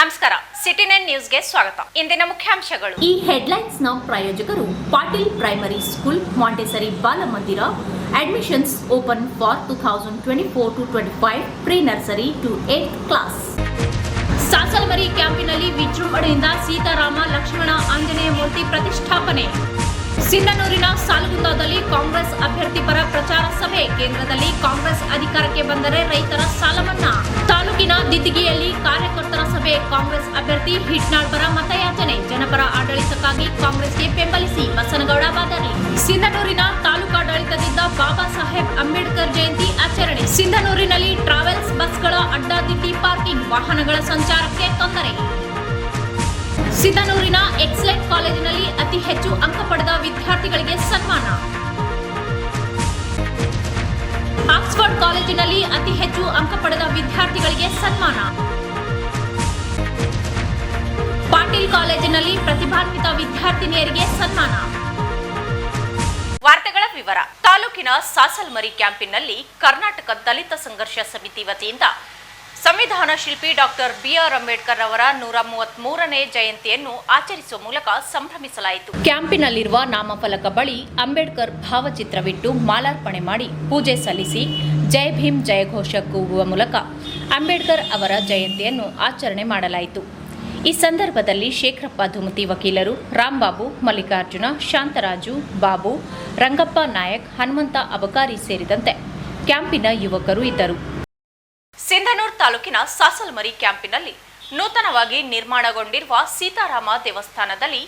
ನಮಸ್ಕಾರ city nine ನ್ಯೂಸ್ಗೆ ಸ್ವಾಗತ. ಇಂದಿನ ಮುಖ್ಯಾಂಶಗಳು. ಈ ಹೆಡ್ಲೈನ್ಸ್ನ ಪ್ರಾಯೋಜಕರು Patil primary school, Montessori ಬಾಲಮಂದಿರ, admissions open for two thousand twenty four to twenty five pre nursery to eight class. Sasalmari ಕ್ಯಾಂಪಿನಲ್ಲಿ ವಿಜೃಂಭಣೆಯಿಂದ ಸೀತಾರಾಮ, ಲಕ್ಷ್ಮಣ, ಆಂಜನೇಯ ಮೂರ್ತಿ ಪ್ರತಿಷ್ಠಾಪನೆ. ಸಿಂಧನೂರಿನ ಸಾಲಗುಂದದಲ್ಲಿ ಕಾಂಗ್ರೆಸ್ ಅಭ್ಯರ್ಥಿ ಪರ ಪ್ರಚಾರ ಸಭೆ. ಕೇಂದ್ರದಲ್ಲಿ ಕಾಂಗ್ರೆಸ್ ಅಧಿಕಾರಕ್ಕೆ ಬಂದರೆ ರೈತರ ಸಾಲ ಮನ್ನಾ ತಾಲೂಕಿನ ದಿದ್ದಿಗೆಯಲ್ಲಿ ಕಾರ್ಯಕರ್ತರ ಸಭೆ. ಕಾಂಗ್ರೆಸ್ ಅಭ್ಯರ್ಥಿ ಹಿಟ್ನಾಳ್ ಪರ ಮತಯಾಚನೆ. ಜನಪರ ಆಡಳಿತಕ್ಕಾಗಿ ಕಾಂಗ್ರೆಸ್ಗೆ ಬೆಂಬಲಿಸಿ ಬಸನಗೌಡ ಬಾದರ್ಲಿ ಸಿಂಧನೂರಿನ ತಾಲೂಕಾಡಳಿತದಿಂದ ಬಾಬಾ ಸಾಹೇಬ್ ಅಂಬೇಡ್ಕರ್ ಜಯಂತಿ ಆಚರಣೆ. ಸಿಂಧನೂರಿನಲ್ಲಿ ಟ್ರಾವೆಲ್ಸ್ ಬಸ್ಗಳ ಅಡ್ಡಾದಿಡ್ಡಿ ಪಾರ್ಕಿಂಗ್. ವಾಹನಗಳ ಸಂಚಾರಕ್ಕೆ ತೊಂದರೆ. ಸಿಂಧನೂರಿನ ಎಕ್ಸ್ಲೆಟ್ ಕಾಲೇಜಿನಲ್ಲಿ ಅತಿ ಹೆಚ್ಚು ಅಂಕ ಪಡೆದ ವಿದ್ಯಾರ್ಥಿಗಳಿಗೆ ಸನ್ಮಾನ. ಆಕ್ಸ್ಫರ್ಡ್ ಕಾಲೇಜಿನಲ್ಲಿ ಅತಿ ಹೆಚ್ಚು ಅಂಕ ಪಡೆದ ವಿದ್ಯಾರ್ಥಿಗಳಿಗೆ ಸನ್ಮಾನ. ಪಾಟೀಲ್ ಕಾಲೇಜಿನಲ್ಲಿ ಪ್ರತಿಭಾನ್ವಿತ ವಿದ್ಯಾರ್ಥಿನಿಯರಿಗೆ ಸನ್ಮಾನ. ವಾರ್ತೆಗಳ ವಿವರ. ತಾಲೂಕಿನ ಸಾಸಲ್ಮರಿ ಕ್ಯಾಂಪಿನಲ್ಲಿ ಕರ್ನಾಟಕ ದಲಿತ ಸಂಘರ್ಷ ಸಮಿತಿ ವತಿಯಿಂದ ಸಂವಿಧಾನ ಶಿಲ್ಪಿ ಡಾಕ್ಟರ್ ಬಿಆರ್ ಅಂಬೇಡ್ಕರ್ ಅವರ ನೂರ ಮೂವತ್ಮೂರನೇ ಜಯಂತಿಯನ್ನು ಆಚರಿಸುವ ಮೂಲಕ ಸಂಭ್ರಮಿಸಲಾಯಿತು. ಕ್ಯಾಂಪಿನಲ್ಲಿರುವ ನಾಮಫಲಕ ಬಳಿ ಅಂಬೇಡ್ಕರ್ ಭಾವಚಿತ್ರವಿಟ್ಟು ಮಾಲಾರ್ಪಣೆ ಮಾಡಿ ಪೂಜೆ ಸಲ್ಲಿಸಿ ಜೈ ಭೀಮ್ ಜಯಘೋಷ ಕೂಗುವ ಮೂಲಕ ಅಂಬೇಡ್ಕರ್ ಅವರ ಜಯಂತಿಯನ್ನು ಆಚರಣೆ ಮಾಡಲಾಯಿತು. ಈ ಸಂದರ್ಭದಲ್ಲಿ ಶೇಖರಪ್ಪ ಧುಮತಿ ವಕೀಲರು ರಾಂಬಾಬು ಮಲ್ಲಿಕಾರ್ಜುನ, ಶಾಂತರಾಜು, ಬಾಬು, ರಂಗಪ್ಪ ನಾಯಕ್, ಹನುಮಂತ ಅಬಕಾರಿ ಸೇರಿದಂತೆ ಕ್ಯಾಂಪಿನ ಯುವಕರು ಇದ್ದರು. ಸಿಂಧನೂರು ತಾಲೂಕಿನ ಸಾಸಲ್ಮರಿ ಕ್ಯಾಂಪಿನಲ್ಲಿ ನೂತನವಾಗಿ ನಿರ್ಮಾಣಗೊಂಡಿರುವ ಸೀತಾರಾಮ ದೇವಸ್ಥಾನದಲ್ಲಿ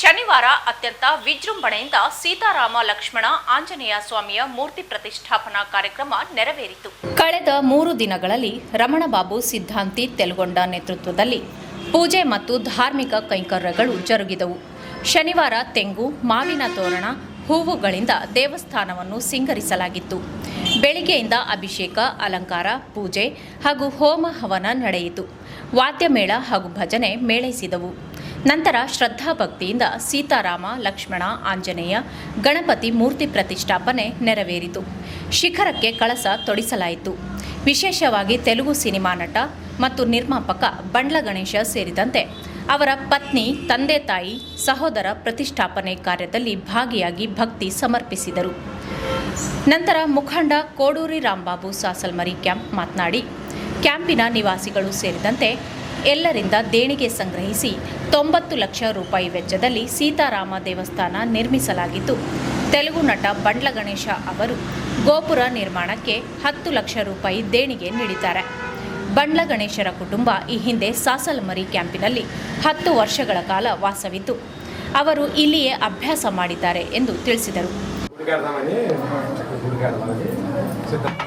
ಶನಿವಾರ ಅತ್ಯಂತ ವಿಜೃಂಭಣೆಯಿಂದ ಸೀತಾರಾಮ ಲಕ್ಷ್ಮಣ ಆಂಜನೇಯ ಸ್ವಾಮಿಯ ಮೂರ್ತಿ ಪ್ರತಿಷ್ಠಾಪನಾ ಕಾರ್ಯಕ್ರಮ ನೆರವೇರಿತು. ಕಳೆದ ಮೂರು ದಿನಗಳಲ್ಲಿ ರಮಣಬಾಬು ಸಿದ್ಧಾಂತಿ ತೆಲುಗೊಂಡ ನೇತೃತ್ವದಲ್ಲಿ ಪೂಜೆ ಮತ್ತು ಧಾರ್ಮಿಕ ಕೈಂಕರ್ಯಗಳು ಜರುಗಿದವು. ಶನಿವಾರ ತೆಂಗು, ಮಾವಿನ ತೋರಣ, ಹೂವುಗಳಿಂದ ದೇವಸ್ಥಾನವನ್ನು ಸಿಂಗರಿಸಲಾಗಿತ್ತು. ಬೆಳಿಗ್ಗೆಯಿಂದ ಅಭಿಷೇಕ, ಅಲಂಕಾರ, ಪೂಜೆ ಹಾಗೂ ಹೋಮ ಹವನ ನಡೆಯಿತು. ವಾದ್ಯಮೇಳ ಹಾಗೂ ಭಜನೆ ಮೇಳೈಸಿದವು. ನಂತರ ಶ್ರದ್ಧಾಭಕ್ತಿಯಿಂದ ಸೀತಾರಾಮ, ಲಕ್ಷ್ಮಣ, ಆಂಜನೇಯ, ಗಣಪತಿ ಮೂರ್ತಿ ಪ್ರತಿಷ್ಠಾಪನೆ ನೆರವೇರಿತು. ಶಿಖರಕ್ಕೆ ಕಳಸ ತೊಡಿಸಲಾಯಿತು. ವಿಶೇಷವಾಗಿ ತೆಲುಗು ಸಿನಿಮಾ ನಟ ಮತ್ತು ನಿರ್ಮಾಪಕ ಬಂಡ್ಲ ಗಣೇಶ ಸೇರಿದಂತೆ ಅವರ ಪತ್ನಿ, ತಂದೆ ತಾಯಿ, ಸಹೋದರ ಪ್ರತಿಷ್ಠಾಪನೆ ಕಾರ್ಯದಲ್ಲಿ ಭಾಗಿಯಾಗಿ ಭಕ್ತಿ ಸಮರ್ಪಿಸಿದರು. ನಂತರ ಮುಖಂಡ ಕೋಡೂರಿ ರಾಂಬಾಬು ಸಾಸಲ್ಮರಿ ಕ್ಯಾಂಪ್ ಮಾತನಾಡಿ, ಕ್ಯಾಂಪಿನ ನಿವಾಸಿಗಳು ಸೇರಿದಂತೆ ಎಲ್ಲರಿಂದ ದೇಣಿಗೆ ಸಂಗ್ರಹಿಸಿ ತೊಂಬತ್ತು ಲಕ್ಷ ರೂಪಾಯಿ ವೆಚ್ಚದಲ್ಲಿ ಸೀತಾರಾಮ ದೇವಸ್ಥಾನ ನಿರ್ಮಿಸಲಾಗಿದ್ದು ತೆಲುಗು ನಟ ಬಂಡ್ಲ ಗಣೇಶ ಅವರು ಗೋಪುರ ನಿರ್ಮಾಣಕ್ಕೆ ಹತ್ತು ಲಕ್ಷ ರೂಪಾಯಿ ದೇಣಿಗೆ ನೀಡಿದ್ದಾರೆ. ಬಂಡ್ಲ ಗಣೇಶರ ಕುಟುಂಬ ಈ ಹಿಂದೆ ಸಾಸಲ್ಮರಿ ಕ್ಯಾಂಪಿನಲ್ಲಿ ಹತ್ತು ವರ್ಷಗಳ ಕಾಲ ವಾಸವಿದ್ದು ಅವರು ಇಲ್ಲಿಯೇ ಅಭ್ಯಾಸ ಮಾಡಿದ್ದಾರೆ ಎಂದು ತಿಳಿಸಿದರು. కడతామని గుడి కడతామని సిద్ధం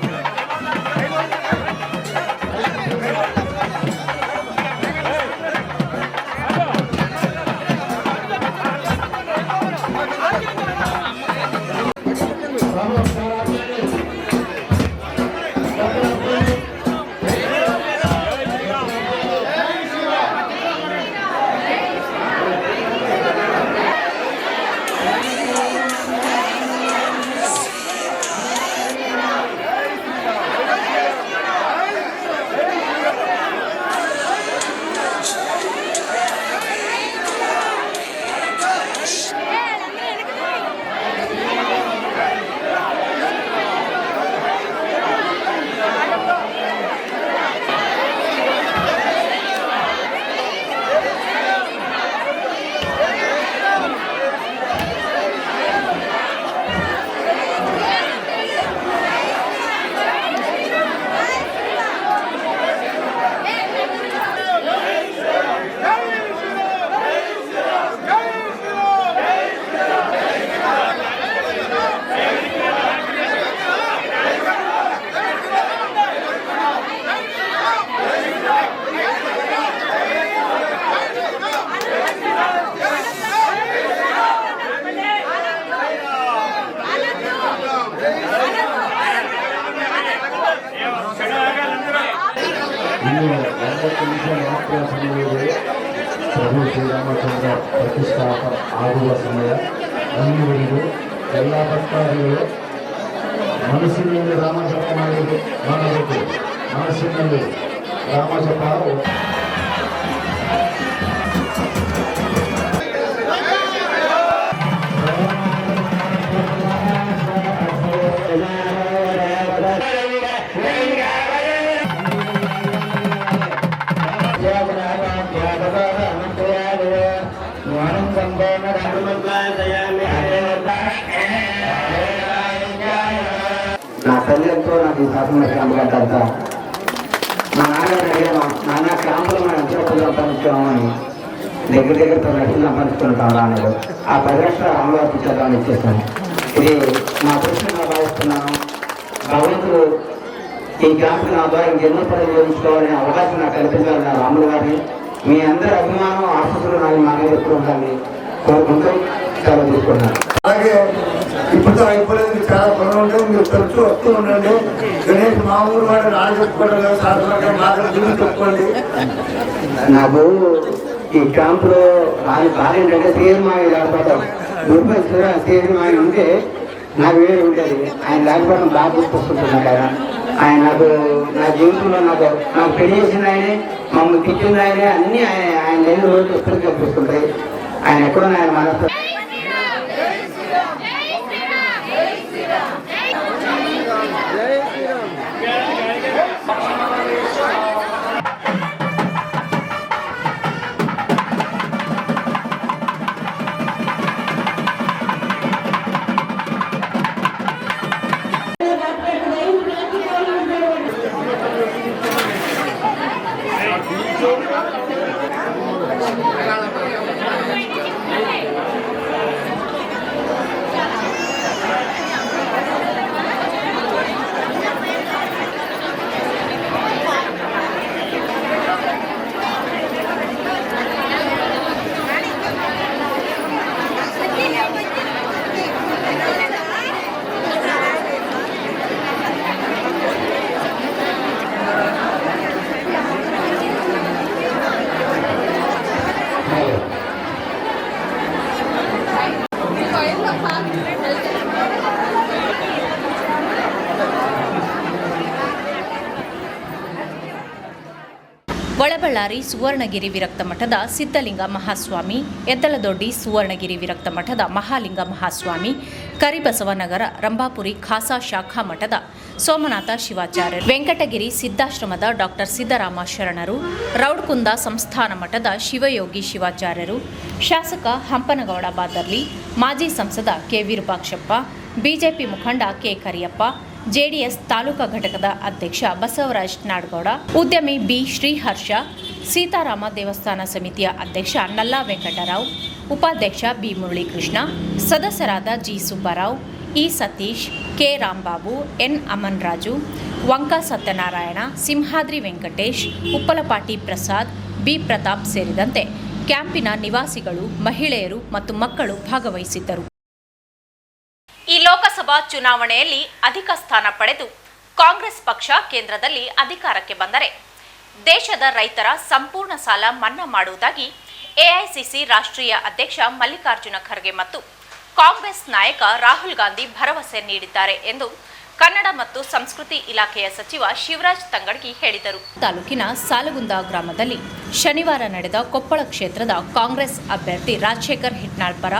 ಇನ್ನು ಒಂಬತ್ತು ನಿಮಿಷ ಮಾತ್ರ ಸಮಯವಿದೆ ಪ್ರಭು ಶ್ರೀರಾಮಚಂದ್ರ ಪ್ರತಿಷ್ಠಾಪ ಆಗುವ ಸಮಯ. ಅಲ್ಲಿವರೆಗೂ ಎಲ್ಲ ಭಕ್ತಾದಿಗಳು ಮನಸ್ಸಿನಲ್ಲಿ ರಾಮಜಪ ಮಾಡಬೇಕು ಮಾಡಬೇಕು. ಮನಸ್ಸಿನಲ್ಲಿ ರಾಮಜಪ ఎంతో నాకు ఈ శాసన క్యాంప్ కట్టాలంట మా నాన్న అడిగాను నాన్న క్యాంపులో మనం ఎంత డబ్బులు సంపాదించుకున్నామని దగ్గర దగ్గర పది లక్షలు సంపాదించుకుంటాం అన్నాడు. ఆ పది లక్షలు అమలు పుస్తకాన్ని ఇచ్చేసాను ఇది నా దృష్టిగా భావిస్తున్నాను. భగవంతుడు ఈ క్యాంపు నా ద్వారా ఇంకెన్నో పనులు చేయించుకోవాలనే అవకాశం నాకు కల్పించాలని రాములు గారిని. మీ అందరి అభిమానం ఆశస్సులు నాకు మా మీద ఎప్పుడు ఉండాలి కోరుకుంటూ సెలవు తీసుకున్నాను. అలాగే ఇప్పుడు ఇప్పుడు చాలా పనులు ఉంటాయి మీరు తరచూ వస్తూ ఉండండి గణేష్ మా ఊరు వాడు నాన్న చెప్పుకోవడం సాధారణంగా మాత్రం మాట్లాడుతూ చెప్పుకోండి నాకు ఈ క్యాంపులో ఆయన భార్య ఏంటంటే సీఎం ఆయన లేకపోతాం గురుపై సీఎం ఆయన ఉంటే నాకు వేరే ఉండేది. ఆయన లేకపోవడం బాగా గుర్తొస్తుంటున్నాడు ఆయన. ఆయన నాకు నా జీవితంలో నాకు నాకు పెళ్ళి చేసిన ఆయనే మమ్మల్ని తిట్టిన ఆయనే అన్నీ ఆయన ఆయన లేని రోజు ఎక్కడికి కనిపిస్తుంటాయి ఆయన ఎక్కడో ఆయన మనసు ಒಳಬಳ್ಳಾರಿ ಸುವರ್ಣಗಿರಿ ವಿರಕ್ತ ಮಠದ ಸಿದ್ಧಲಿಂಗ ಮಹಾಸ್ವಾಮಿ, ಎತ್ತಲದೊಡ್ಡಿ ಸುವರ್ಣಗಿರಿ ವಿರಕ್ತ ಮಠದ ಮಹಾಲಿಂಗ ಮಹಾಸ್ವಾಮಿ ಕರಿಬಸವನಗರ ರಂಭಾಪುರಿ ಖಾಸಾ ಶಾಖಾ ಮಠದ ಸೋಮನಾಥ ಶಿವಾಚಾರ್ಯರು, ವೆಂಕಟಗಿರಿ ಸಿದ್ಧಾಶ್ರಮದ ಡಾಕ್ಟರ್ ಸಿದ್ದರಾಮ ಶರಣರು, ರೌಡ್ಕುಂದ ಸಂಸ್ಥಾನ ಮಠದ ಶಿವಯೋಗಿ ಶಿವಾಚಾರ್ಯರು, ಶಾಸಕ ಹಂಪನಗೌಡ ಬಾದರ್ಲಿ, ಮಾಜಿ ಸಂಸದ ಕೆ ವಿರೂಪಾಕ್ಷಪ್ಪ, ಬಿಜೆಪಿ ಮುಖಂಡ ಕೆ ಕರಿಯಪ್ಪ ಜೆಡಿಎಸ್ ತಾಲೂಕಾ ಘಟಕದ ಅಧ್ಯಕ್ಷ ಬಸವರಾಜ್ ನಾಡಗೌಡ, ಉದ್ಯಮಿ ಬಿ ಶ್ರೀಹರ್ಷ, ಸೀತಾರಾಮ ದೇವಸ್ಥಾನ ಸಮಿತಿಯ ಅಧ್ಯಕ್ಷ ನಲ್ಲಾ ವೆಂಕಟರಾವ್, ಉಪಾಧ್ಯಕ್ಷ ಬಿ ಮುರಳೀಕೃಷ್ಣ, ಸದಸ್ಯರಾದ G Subbarao, E Satish, K Rambabu N Aman Raju Vanka Satyanarayana, Simhadri Venkatesh, Uppalapati Prasad, B Pratap ಸೇರಿದಂತೆ ಕ್ಯಾಂಪಿನ ನಿವಾಸಿಗಳು, ಮಹಿಳೆಯರು ಮತ್ತು ಮಕ್ಕಳು ಭಾಗವಹಿಸಿದ್ದರು. ಈ ಲೋಕಸಭಾ ಚುನಾವಣೆಯಲ್ಲಿ ಅಧಿಕ ಸ್ಥಾನ ಪಡೆದು ಕಾಂಗ್ರೆಸ್ ಪಕ್ಷ ಕೇಂದ್ರದಲ್ಲಿ ಅಧಿಕಾರಕ್ಕೆ ಬಂದರೆ ದೇಶದ ರೈತರ ಸಂಪೂರ್ಣ ಸಾಲ ಮನ್ನಾ ಮಾಡುವುದಾಗಿ ಎಐಸಿಸಿ ರಾಷ್ಟ್ರೀಯ ಅಧ್ಯಕ್ಷ ಮಲ್ಲಿಕಾರ್ಜುನ ಖರ್ಗೆ ಮತ್ತು ಕಾಂಗ್ರೆಸ್ ನಾಯಕ ರಾಹುಲ್ ಗಾಂಧಿ ಭರವಸೆ ನೀಡಿದ್ದಾರೆ ಎಂದು ಕನ್ನಡ ಮತ್ತು ಸಂಸ್ಕೃತಿ ಇಲಾಖೆಯ ಸಚಿವ ಶಿವರಾಜ್ ತಂಗಡಗಿ ಹೇಳಿದರು. ತಾಲೂಕಿನ ಸಾಲಗುಂದ ಗ್ರಾಮದಲ್ಲಿ ಶನಿವಾರ ನಡೆದ ಕೊಪ್ಪಳ ಕ್ಷೇತ್ರದ ಕಾಂಗ್ರೆಸ್ ಅಭ್ಯರ್ಥಿ ರಾಜಶೇಖರ್ ಹಿಟ್ನಾಳ್ ಪರ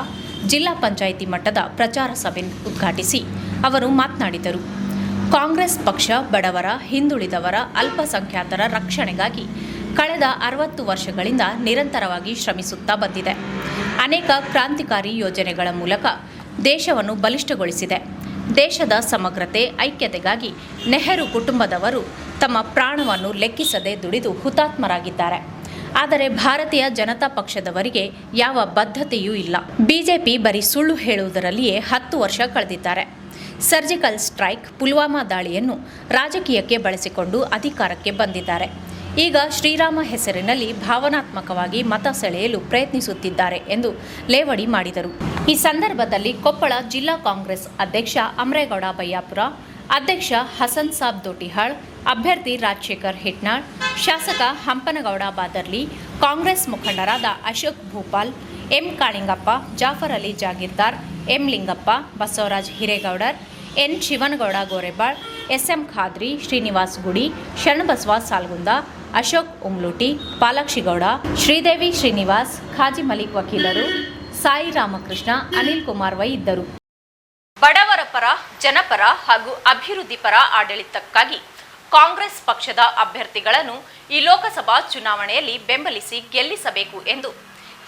ಜಿಲ್ಲಾ ಪಂಚಾಯಿತಿ ಮಟ್ಟದ ಪ್ರಚಾರ ಸಭೆ ಉದ್ಘಾಟಿಸಿ ಅವರು ಮಾತನಾಡಿದರು. ಕಾಂಗ್ರೆಸ್ ಪಕ್ಷ ಬಡವರ, ಹಿಂದುಳಿದವರ, ಅಲ್ಪಸಂಖ್ಯಾತರ ರಕ್ಷಣೆಗಾಗಿ ಕಳೆದ ಅರವತ್ತು ವರ್ಷಗಳಿಂದ ನಿರಂತರವಾಗಿ ಶ್ರಮಿಸುತ್ತಾ ಬಂದಿದೆ. ಅನೇಕ ಕ್ರಾಂತಿಕಾರಿ ಯೋಜನೆಗಳ ಮೂಲಕ ದೇಶವನ್ನು ಬಲಿಷ್ಠಗೊಳಿಸಿದೆ. ದೇಶದ ಸಮಗ್ರತೆ, ಐಕ್ಯತೆಗಾಗಿ ನೆಹರು ಕುಟುಂಬದವರು ತಮ್ಮ ಪ್ರಾಣವನ್ನು ಲೆಕ್ಕಿಸದೆ ದುಡಿದು ಹುತಾತ್ಮರಾಗಿದ್ದಾರೆ. ಆದರೆ ಭಾರತೀಯ ಜನತಾ ಪಕ್ಷದವರಿಗೆ ಯಾವ ಬದ್ಧತೆಯೂ ಇಲ್ಲ. ಬಿಜೆಪಿ ಬರೀ ಸುಳ್ಳು ಹೇಳುವುದರಲ್ಲಿಯೇ ಹತ್ತು ವರ್ಷ ಕಳೆದಿದ್ದಾರೆ. ಸರ್ಜಿಕಲ್ ಸ್ಟ್ರೈಕ್, ಪುಲ್ವಾಮಾ ದಾಳಿಯನ್ನು ರಾಜಕೀಯಕ್ಕೆ ಬಳಸಿಕೊಂಡು ಅಧಿಕಾರಕ್ಕೆ ಬಂದಿದ್ದಾರೆ. ಈಗ ಶ್ರೀರಾಮ ಹೆಸರಿನಲ್ಲಿ ಭಾವನಾತ್ಮಕವಾಗಿ ಮತ ಸೆಳೆಯಲು ಪ್ರಯತ್ನಿಸುತ್ತಿದ್ದಾರೆ ಎಂದು ಲೇವಡಿ ಮಾಡಿದರು. ಈ ಸಂದರ್ಭದಲ್ಲಿ ಕೊಪ್ಪಳ ಜಿಲ್ಲಾ ಕಾಂಗ್ರೆಸ್ ಅಧ್ಯಕ್ಷ ಅಮರೇಗೌಡ ಬಯ್ಯಾಪುರ ಅಧ್ಯಕ್ಷ ಹಸನ್ ಸಾಬ್ ದೋಟಿಹಾಳ್ ಅಭ್ಯರ್ಥಿ ರಾಜಶೇಖರ್ ಹಿಟ್ನಾಳ್, ಶಾಸಕ ಹಂಪನಗೌಡ ಬಾದರ್ಲಿ, ಕಾಂಗ್ರೆಸ್ ಮುಖಂಡರಾದ Ashok Bhupal, M Kalingappa, Jafar Ali Jagirdar, M Lingappa, Basavaraj Hiregoudar, N Shivanagouda Gorebal, SM Khadri, Srinivas Gudi Sharanabasava Salgunda, Ashok ಉಮ್ಲೂಟಿ, ಪಾಲಾಕ್ಷಿಗೌಡ, Sridevi Srinivas Khaji Malik ವಕೀಲರು, ಸಾಯಿ ರಾಮಕೃಷ್ಣ, ಅನಿಲ್ ಕುಮಾರ್ ವೈ ಇದ್ದರು. ಬಡವರ ಪರ, ಜನಪರ ಹಾಗೂ ಅಭಿವೃದ್ಧಿ ಪರ ಆಡಳಿತಕ್ಕಾಗಿ ಕಾಂಗ್ರೆಸ್ ಪಕ್ಷದ ಅಭ್ಯರ್ಥಿಗಳನ್ನು ಈ ಲೋಕಸಭಾ ಚುನಾವಣೆಯಲ್ಲಿ ಬೆಂಬಲಿಸಿ ಗೆಲ್ಲಿಸಬೇಕು ಎಂದು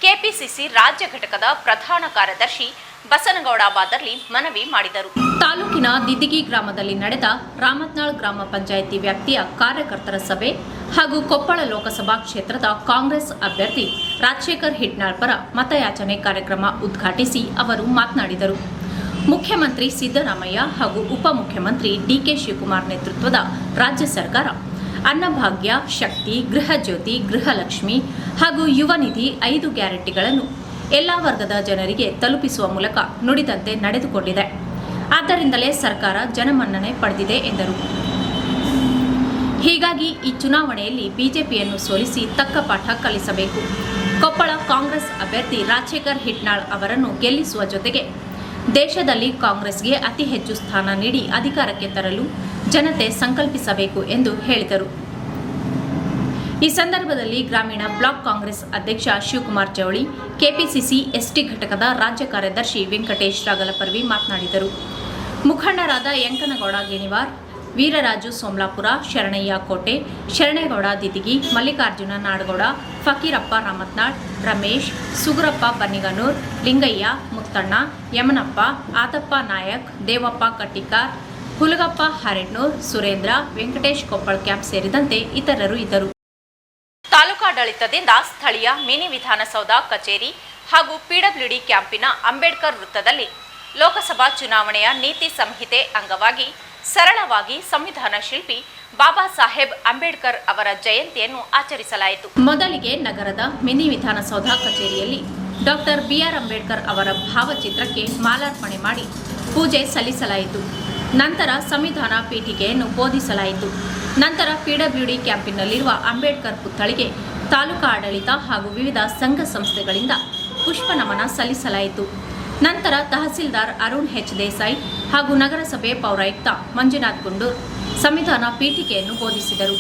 ಕೆಪಿಸಿಸಿ ರಾಜ್ಯ ಘಟಕದ ಪ್ರಧಾನ ಕಾರ್ಯದರ್ಶಿ ಬಸನಗೌಡ ಬಾದರ್ಲಿ ಮನವಿ ಮಾಡಿದರು. ತಾಲೂಕಿನ ದಿದಿಗಿ ಗ್ರಾಮದಲ್ಲಿ ನಡೆದ ರಾಮತ್ನಾಳ್ ಗ್ರಾಮ ಪಂಚಾಯಿತಿ ವ್ಯಾಪ್ತಿಯ ಕಾರ್ಯಕರ್ತರ ಸಭೆ ಹಾಗೂ ಕೊಪ್ಪಳ ಲೋಕಸಭಾ ಕ್ಷೇತ್ರದ ಕಾಂಗ್ರೆಸ್ ಅಭ್ಯರ್ಥಿ ರಾಜಶೇಖರ್ ಹಿಟ್ನಾಳ್ ಪರ ಮತಯಾಚನೆ ಕಾರ್ಯಕ್ರಮ ಉದ್ಘಾಟಿಸಿ ಅವರು ಮಾತನಾಡಿದರು. ಮುಖ್ಯಮಂತ್ರಿ ಸಿದ್ದರಾಮಯ್ಯ ಹಾಗೂ ಉಪಮುಖ್ಯಮಂತ್ರಿ ಡಿಕೆ ಶಿವಕುಮಾರ್ ನೇತೃತ್ವದ ರಾಜ್ಯ ಸರ್ಕಾರ, ಅನ್ನಭಾಗ್ಯ, ಶಕ್ತಿ, ಗೃಹ ಜ್ಯೋತಿ ಗೃಹಲಕ್ಷ್ಮಿ ಹಾಗೂ ಯುವ ನಿಧಿ ಐದು ಗ್ಯಾರಂಟಿಗಳನ್ನು ಎಲ್ಲ ವರ್ಗದ ಜನರಿಗೆ ತಲುಪಿಸುವ ಮೂಲಕ ನುಡಿದಂತೆ ನಡೆದುಕೊಂಡಿದೆ. ಆದ್ದರಿಂದಲೇ ಸರ್ಕಾರ ಜನಮನ್ನಣೆ ಪಡೆದಿದೆ ಎಂದರು. ಹೀಗಾಗಿ ಈ ಚುನಾವಣೆಯಲ್ಲಿ ಬಿಜೆಪಿಯನ್ನು ಸೋಲಿಸಿ ತಕ್ಕ ಪಾಠ ಕಲಿಸಬೇಕು. ಕೊಪ್ಪಳ ಕಾಂಗ್ರೆಸ್ ಅಭ್ಯರ್ಥಿ ರಾಜಶೇಖರ್ ಹಿಟ್ನಾಳ್ ಅವರನ್ನು ಗೆಲ್ಲಿಸುವ ಜೊತೆಗೆ ದೇಶದಲ್ಲಿ ಕಾಂಗ್ರೆಸ್ಗೆ ಅತಿ ಹೆಚ್ಚು ಸ್ಥಾನ ನೀಡಿ ಅಧಿಕಾರಕ್ಕೆ ತರಲು ಜನತೆ ಸಂಕಲ್ಪಿಸಬೇಕು ಎಂದು ಹೇಳಿದರು. ಈ ಸಂದರ್ಭದಲ್ಲಿ ಗ್ರಾಮೀಣ ಬ್ಲಾಕ್ ಕಾಂಗ್ರೆಸ್ ಅಧ್ಯಕ್ಷ ಶಿವಕುಮಾರ್ ಚೌಳಿ, ಕೆಪಿಸಿಸಿ ಎಸ್ಟಿ ಘಟಕದ ರಾಜ್ಯ ಕಾರ್ಯದರ್ಶಿ ವೆಂಕಟೇಶ್ ರಾಗಲಪರ್ವಿ ಮಾತನಾಡಿದರು. ಮುಖಂಡರಾದ ಯಂಕನಗೌಡ ಗಿಣಿವಾರ್, ವೀರರಾಜು ಸೋಮ್ಲಾಪುರ, ಶರಣಯ್ಯ ಕೋಟೆ, ಶರಣೇಗೌಡ ದಿದಿಗಿ, ಮಲ್ಲಿಕಾರ್ಜುನ ನಾಡಗೌಡ ಫಕೀರಪ್ಪ ರಾಮತ್ನಾಳ್, ರಮೇಶ್, ಸುಗರಪ್ಪ ಬನ್ನಿಗನೂರ್, ಲಿಂಗಯ್ಯ, ಮುತ್ತಣ್ಣ, ಯಮನಪ್ಪ, ಆತಪ್ಪ ನಾಯಕ್, ದೇವಪ್ಪ ಕಟ್ಟಿಕಾರ್ ಹುಲಗಪ್ಪ ಹರೆಡ್ನೂರ್ ಸುರೇಂದ್ರ, ವೆಂಕಟೇಶ್ ಕೊಪ್ಪಳ್ ಕ್ಯಾಂಪ್ ಸೇರಿದಂತೆ ಇತರರು ಇದ್ದರು. ತಾಲೂಕಾಡಳಿತದಿಂದ ಸ್ಥಳೀಯ ಮಿನಿ ವಿಧಾನಸೌಧ ಕಚೇರಿ ಹಾಗೂ ಪಿಡಬ್ಲ್ಯೂಡಿ ಕ್ಯಾಂಪಿನ ಅಂಬೇಡ್ಕರ್ ವೃತ್ತದಲ್ಲಿ ಲೋಕಸಭಾ ಚುನಾವಣೆಯ ನೀತಿ ಸಂಹಿತೆ ಅಂಗವಾಗಿ ಸರಳವಾಗಿ ಸಂವಿಧಾನ ಶಿಲ್ಪಿ ಬಾಬಾ ಸಾಹೇಬ್ ಅಂಬೇಡ್ಕರ್ ಅವರ ಜಯಂತಿಯನ್ನು ಆಚರಿಸಲಾಯಿತು. ಮೊದಲಿಗೆ ನಗರದ ಮಿನಿ ವಿಧಾನಸೌಧ ಕಚೇರಿಯಲ್ಲಿ ಡಾಕ್ಟರ್ ಬಿ ಆರ್ ಅಂಬೇಡ್ಕರ್ ಅವರ ಭಾವಚಿತ್ರಕ್ಕೆ ಮಾಲಾರ್ಪಣೆ ಮಾಡಿ ಪೂಜೆ ಸಲ್ಲಿಸಲಾಯಿತು. ನಂತರ ಸಂವಿಧಾನ ಪೀಠಿಕೆಯನ್ನು ಬೋಧಿಸಲಾಯಿತು. ನಂತರ ಪಿಡಬ್ಲ್ಯೂಡಿ ಕ್ಯಾಂಪಿನಲ್ಲಿರುವ ಅಂಬೇಡ್ಕರ್ ಪುತ್ಥಳಿಗೆ ತಾಲೂಕಾ ಆಡಳಿತ ಹಾಗೂ ವಿವಿಧ ಸಂಘ ಸಂಸ್ಥೆಗಳಿಂದ ಪುಷ್ಪ ನಮನ ಸಲ್ಲಿಸಲಾಯಿತು. ನಂತರ ತಹಸೀಲ್ದಾರ್ ಅರುಣ್ ಎಚ್ ದೇಸಾಯಿ ಹಾಗೂ ನಗರಸಭೆ ಪೌರಾಯುಕ್ತ ಮಂಜುನಾಥ್ ಗುಂಡೂರ್ ಸಂವಿಧಾನ ಪೀಠಿಕೆಯನ್ನು ಬೋಧಿಸಿದರು.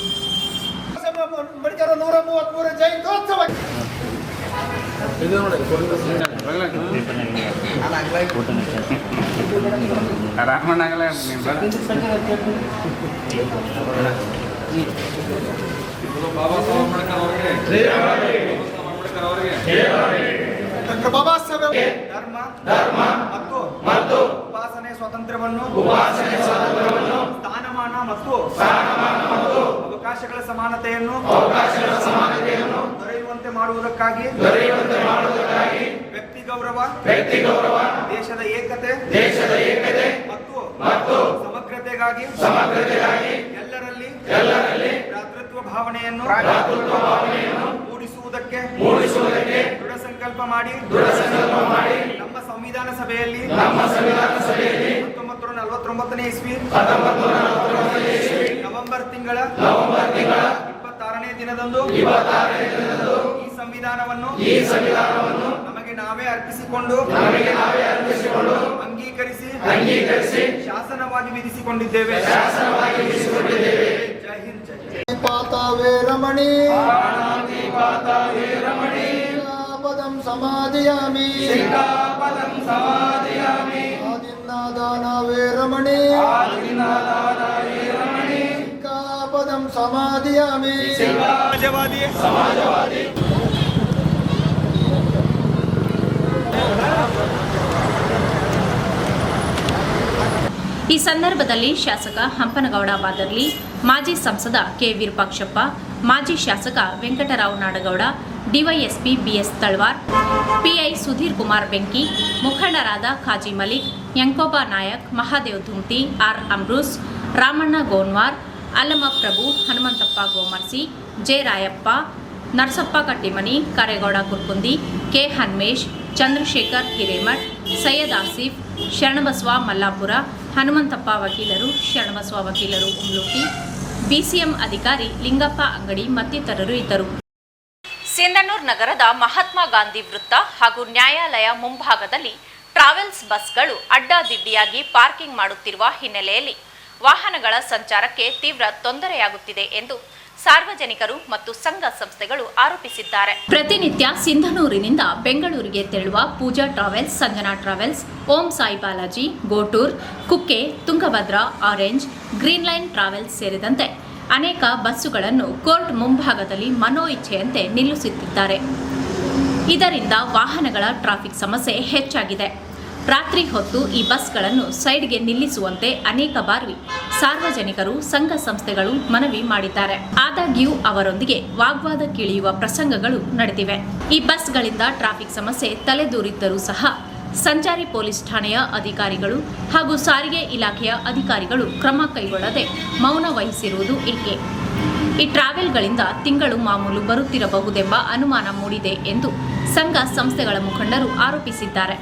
ಬಾಬಾ ಸಾಹೇಬ್ ಅಂಬೇಡ್ಕರ್ ಅವರಿಗೆ. ಅಂಬೇಡ್ಕರ್ ಅವರಿಗೆ. ಡಾಕ್ಟರ್ ಬಾಬಾ ಸಾಹೇಬ್ ಧರ್ಮ ಧರ್ಮ ಮತ್ತು ಮತ್ತು ಉಪಾಸನೆ ಸ್ವಾತಂತ್ರ್ಯವನ್ನು ಉಪಾಸನೆ ಸ್ವಾತಂತ್ರ್ಯವನ್ನು ಸ್ಥಾನಮಾನ ಮತ್ತು ಸ್ಥಾನಮಾನ ಮತ್ತು ಅವಕಾಶಗಳ ಸಮಾನತೆಯನ್ನು ಅವಕಾಶಗಳ ಸಮಾನತೆಯನ್ನು ದೊರೆಯುವಂತೆ ಮಾಡುವುದಕ್ಕಾಗಿ ದೊರೆಯುವಂತೆ ಮಾಡುವುದಕ್ಕಾಗಿ ವ್ಯಕ್ತಿ ಗೌರವ ವ್ಯಕ್ತಿ ಗೌರವ ದೇಶದ ಏಕತೆ ದೇಶದ ಏಕತೆ ಮತ್ತು ಮತ್ತು ಸಮಗ್ರತೆಗಾಗಿ ಸಮಗ್ರತೆಗಾಗಿ ಎಲ್ಲರಲ್ಲಿ ಎಲ್ಲರಲ್ಲಿ ಭ್ರಾತೃತ್ವ ಭಾವನೆಯನ್ನು ಭ್ರಾತೃತ್ವ ಭಾವನೆಯನ್ನು ಮೂಡಿಸುವುದಕ್ಕೆ ಮೂಡಿಸುವುದಕ್ಕೆ ಸಂಕಲ್ಪ ಮಾಡಿ ದೃಢ ಸಂಕಲ್ಪ ಮಾಡಿ ನಮ್ಮ ಸಂವಿಧಾನ ಸಭೆಯಲ್ಲಿ ನಮ್ಮ ಸಂವಿಧಾನ ಸಭೆಯಲ್ಲಿ ಹತ್ತೊಂಬತ್ತು ನಲವತ್ತೊಂಬತ್ತನೇ ಇಸ್ವಿ ನವೆಂಬರ್ ತಿಂಗಳ ನವೆಂಬರ್ ತಿಂಗಳ ಇಪ್ಪತ್ತಾರನೇ ದಿನದಂದು ಈ ಸಂವಿಧಾನವನ್ನು ಈ ಸಂವಿಧಾನವನ್ನು ನಮಗೆ ನಾವೇ ಅರ್ಪಿಸಿಕೊಂಡು ನಮಗೆ ನಾವೇ ಅರ್ಪಿಸಿಕೊಂಡು ಅಂಗೀಕರಿಸಿ ಅಂಗೀಕರಿಸಿ ಶಾಸನವಾಗಿ ವಿಧಿಸಿಕೊಂಡಿದ್ದೇವೆ. ಶಾಸನವಾಗಿ ವಿಧಿಸಿಕೊಂಡಿದ್ದೇವೆ. ಜೈ ಹಿಂದ್ ಜೈ ಪಾತಾವೇ ರಮಣಿ. ಪದಂ ಸಮಾಧಿಯಾಮಿ ಪದಂ ಸಮಾಧಿಯಾಮಿ ಆದಿನಾದಾನವೇ ರಮಣಿ ಪದಂ ಸಮಾಧಿಯಾಮಿ ಸಮಾಜವಾದಿ ಸಮಾಜವಾದಿ ಈ ಸಂದರ್ಭದಲ್ಲಿ ಶಾಸಕ ಹಂಪನಗೌಡ ಬಾದರ್ಲಿ ಮಾಜಿ ಸಂಸದ ಕೆ ವಿರೂಪಾಕ್ಷಪ್ಪ ಮಾಜಿ ಶಾಸಕ Venkatarao Nadagouda DYSP BS Talwar PI Sudhir Kumar Benki ಮುಖಂಡರಾದ Khaji Malik Yankoba Nayak Mahadev Dhumti R Amrus Ramanna Gonvar Allama Prabhu Hanumanthappa Gomarsi J Rayappa Narasappa Kattimani Karegouda Kurkundi K Hanmesh Chandrashekar Hiremath Syed Asif Sharanabasava Mallapura Hanumanthappa ವಕೀಲರು ಶರಣಬಸವ ವಕೀಲರು ಉಮ್ಲೂಟಿ BCM ಅಧಿಕಾರಿ ಲಿಂಗಪ್ಪ ಅಂಗಡಿ ಮತ್ತಿತರರು ಇದ್ದರು ಸಿಂಧನೂರ್ ನಗರದ ಮಹಾತ್ಮ ಗಾಂಧಿ ವೃತ್ತ ಹಾಗೂ ನ್ಯಾಯಾಲಯ ಮುಂಭಾಗದಲ್ಲಿ ಟ್ರಾವೆಲ್ಸ್ ಬಸ್ಗಳು ಅಡ್ಡಾದಿಡ್ಡಿಯಾಗಿ ಪಾರ್ಕಿಂಗ್ ಮಾಡುತ್ತಿರುವ ಹಿನ್ನೆಲೆಯಲ್ಲಿ ವಾಹನಗಳ ಸಂಚಾರಕ್ಕೆ ತೀವ್ರ ತೊಂದರೆಯಾಗುತ್ತಿದೆ ಎಂದು ಸಾರ್ವಜನಿಕರು ಮತ್ತು ಸಂಘ ಸಂಸ್ಥೆಗಳು ಆರೋಪಿಸಿದ್ದಾರೆ. ಪ್ರತಿನಿತ್ಯ ಸಿಂಧನೂರಿನಿಂದ ಬೆಂಗಳೂರಿಗೆ ತೆರಳುವ Pooja travels Sanjana travels, Om Sai Balaji, Gotur, Kukke, Tungabhadra, orange green line travels ಸೇರಿದಂತೆ ಅನೇಕ ಬಸ್ಸುಗಳನ್ನು ಕೋರ್ಟ್ ಮುಂಭಾಗದಲ್ಲಿ ಮನೋ ಇಚ್ಛೆಯಂತೆ ನಿಲ್ಲಿಸುತ್ತಿದ್ದಾರೆ. ಇದರಿಂದ ವಾಹನಗಳ ಟ್ರಾಫಿಕ್ ಸಮಸ್ಯೆ ಹೆಚ್ಚಾಗಿದೆ. ರಾತ್ರಿ ಹೊತ್ತು ಈ ಬಸ್ಗಳನ್ನು ಸೈಡ್ಗೆ ನಿಲ್ಲಿಸುವಂತೆ ಅನೇಕ ಬಾರಿ ಸಾರ್ವಜನಿಕರು, ಸಂಘ ಸಂಸ್ಥೆಗಳು ಮನವಿ ಮಾಡಿದ್ದಾರೆ. ಆದಾಗ್ಯೂ ಅವರೊಂದಿಗೆ ವಾಗ್ವಾದ ಕೇಳಿಯುವ ಪ್ರಸಂಗಗಳು ನಡೆದಿವೆ. ಈ ಬಸ್ಗಳಿಂದ ಟ್ರಾಫಿಕ್ ಸಮಸ್ಯೆ ತಲೆದೂರಿದ್ದರೂ ಸಹ ಸಂಚಾರಿ ಪೊಲೀಸ್ ಠಾಣೆಯ ಅಧಿಕಾರಿಗಳು ಹಾಗೂ ಸಾರಿಗೆ ಇಲಾಖೆಯ ಅಧಿಕಾರಿಗಳು ಕ್ರಮ ಕೈಗೊಳ್ಳದೆ ಮೌನ ವಹಿಸಿರುವುದು ಏಕೆ? ಈ ಟ್ರಾವೆಲ್ಗಳಿಂದ ತಿಂಗಳು ಮಾಮೂಲು ಬರುತ್ತಿರಬಹುದೆಂಬ ಅನುಮಾನ ಮೂಡಿದೆ ಎಂದು ಸಂಘ ಸಂಸ್ಥೆಗಳ ಮುಖಂಡರು ಆರೋಪಿಸಿದ್ದಾರೆ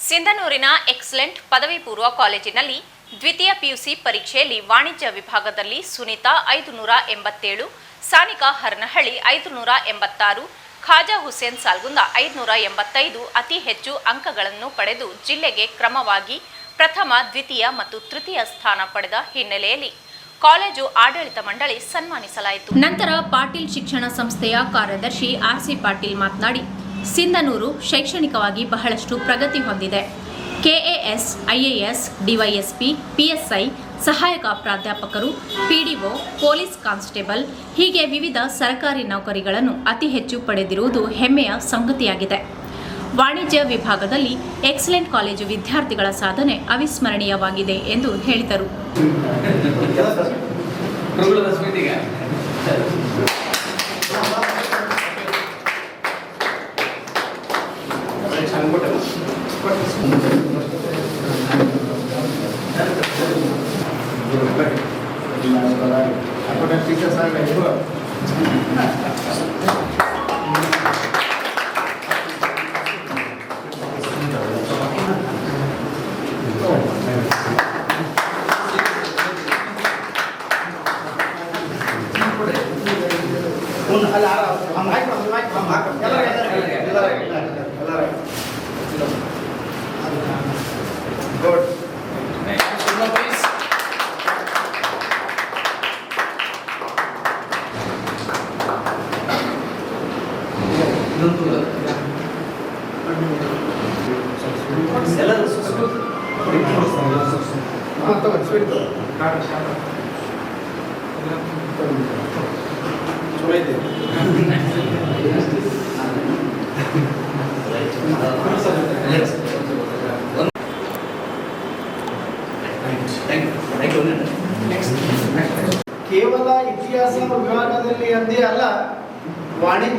ಸಿಂಧನೂರಿನ ಎಕ್ಸಲೆಂಟ್ ಪದವಿ ಪೂರ್ವ ಕಾಲೇಜಿನಲ್ಲಿ ದ್ವಿತೀಯ ಪಿಯುಸಿ ಪರೀಕ್ಷೆಯಲ್ಲಿ ವಾಣಿಜ್ಯ ವಿಭಾಗದಲ್ಲಿ ಸುನೀತಾ ಐದು ನೂರ ಎಂಬತ್ತೇಳು, ಸಾನಿಕಾ ಹರ್ನಹಳ್ಳಿ ಐದು ನೂರ ಎಂಬತ್ತಾರು, ಖಾಜಾ ಹುಸೇನ್ ಸಾಲ್ಗುಂದ ಐದುನೂರ ಎಂಬತ್ತೈದು ಅತಿ ಹೆಚ್ಚು ಅಂಕಗಳನ್ನು ಪಡೆದು ಜಿಲ್ಲೆಗೆ ಕ್ರಮವಾಗಿ ಪ್ರಥಮ, ದ್ವಿತೀಯ ಮತ್ತು ತೃತೀಯ ಸ್ಥಾನ ಪಡೆದ ಹಿನ್ನೆಲೆಯಲ್ಲಿ ಕಾಲೇಜು ಆಡಳಿತ ಮಂಡಳಿ ಸನ್ಮಾನಿಸಲಾಯಿತು. ನಂತರ ಪಾಟೀಲ್ ಶಿಕ್ಷಣ ಸಂಸ್ಥೆಯ ಕಾರ್ಯದರ್ಶಿ ಆರ್ಸಿ ಪಾಟೀಲ್ ಮಾತನಾಡಿ, ಸಿಂಧನೂರು ಶೈಕ್ಷಣಿಕವಾಗಿ ಬಹಳಷ್ಟು ಪ್ರಗತಿ ಹೊಂದಿದೆ. ಕೆಎಎಸ್ ಐಎಎಸ್ ಡಿವೈಎಸ್ಪಿ ಪಿಎಸ್ಐ ಸಹಾಯಕ ಪ್ರಾಧ್ಯಾಪಕರು ಪಿಡಿಒ ಪೊಲೀಸ್ ಕಾನ್ಸ್ಟೇಬಲ್, ಹೀಗೆ ವಿವಿಧ ಸರ್ಕಾರಿ ನೌಕರಿಗಳನ್ನು ಅತಿ ಹೆಚ್ಚು ಪಡೆದಿರುವುದು ಹೆಮ್ಮೆಯ ಸಂಗತಿಯಾಗಿದೆ. ವಾಣಿಜ್ಯ ವಿಭಾಗದಲ್ಲಿ ಎಕ್ಸಲೆಂಟ್ ಕಾಲೇಜು ವಿದ್ಯಾರ್ಥಿಗಳ ಸಾಧನೆ ಅವಿಸ್ಮರಣೀಯವಾಗಿದೆ ಎಂದು ಹೇಳಿದರು. But, but, but I, I would have taken some effort.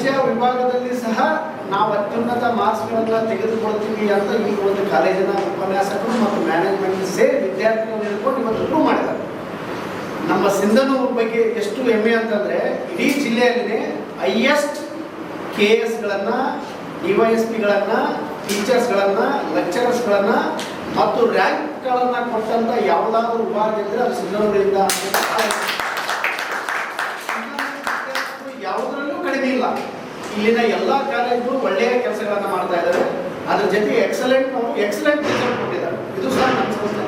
ವಾಣಿಜ್ಯ ವಿಭಾಗದಲ್ಲಿ ಸಹ ನಾವು ಅತ್ಯುನ್ನತ ಮಾರ್ಕ್ಸ್ಗಳನ್ನು ತೆಗೆದುಕೊಳ್ತೀವಿ ಅಂತ ಈ ಒಂದು ಕಾಲೇಜಿನ ಉಪನ್ಯಾಸಕರು ಮತ್ತು ಮ್ಯಾನೇಜ್ಮೆಂಟ್ ಸೇರಿ ವಿದ್ಯಾರ್ಥಿಗಳನ್ನು ಹೇಳ್ಕೊಂಡು ಇವತ್ತು ಪ್ರೂವ್ ಮಾಡಿದ್ದಾರೆ. ನಮ್ಮ ಸಿಂಧನೂರು ಬಗ್ಗೆ ಎಷ್ಟು ಹೆಮ್ಮೆ ಅಂತಂದ್ರೆ, ಇಡೀ ಜಿಲ್ಲೆಯಲ್ಲಿನೇ ಹೈಯೆಸ್ಟ್ ಕೆ ಎಸ್ಗಳನ್ನು ಡಿ ವೈ ಎಸ್ ಪಿಗಳನ್ನು ಟೀಚರ್ಸ್ಗಳನ್ನು ಲೆಕ್ಚರರ್ಸ್ಗಳನ್ನು ಮತ್ತು ರ್ಯಾಂಕ್ಗಳನ್ನು ಕೊಟ್ಟಂಥ ಯಾವುದಾದ್ರೂ ವಿಭಾಗ ಇದ್ರೆ ಅದು ಸಿಂಧನೂರಿಂದ ಯಾವುದರಲ್ಲೂ ಕಡಿಮೆ ಇಲ್ಲ ಇಲ್ಲಿನ ಎಲ್ಲ ಕಾಲೇಜು ಒಳ್ಳೆಯ ಕೆಲಸಗಳನ್ನು ಮಾಡ್ತಾ ಇದ್ದಾರೆ ಅದ್ರ ಜೊತೆಗೆ ಎಕ್ಸಲೆಂಟ್ ಎಕ್ಸಲೆಂಟ್ ರಿಸಲ್ಟ್ ಕೊಟ್ಟಿದ್ದಾರೆ. ಇದು ಸಹ ನಮ್ಮ ಸಂಸ್ಥೆ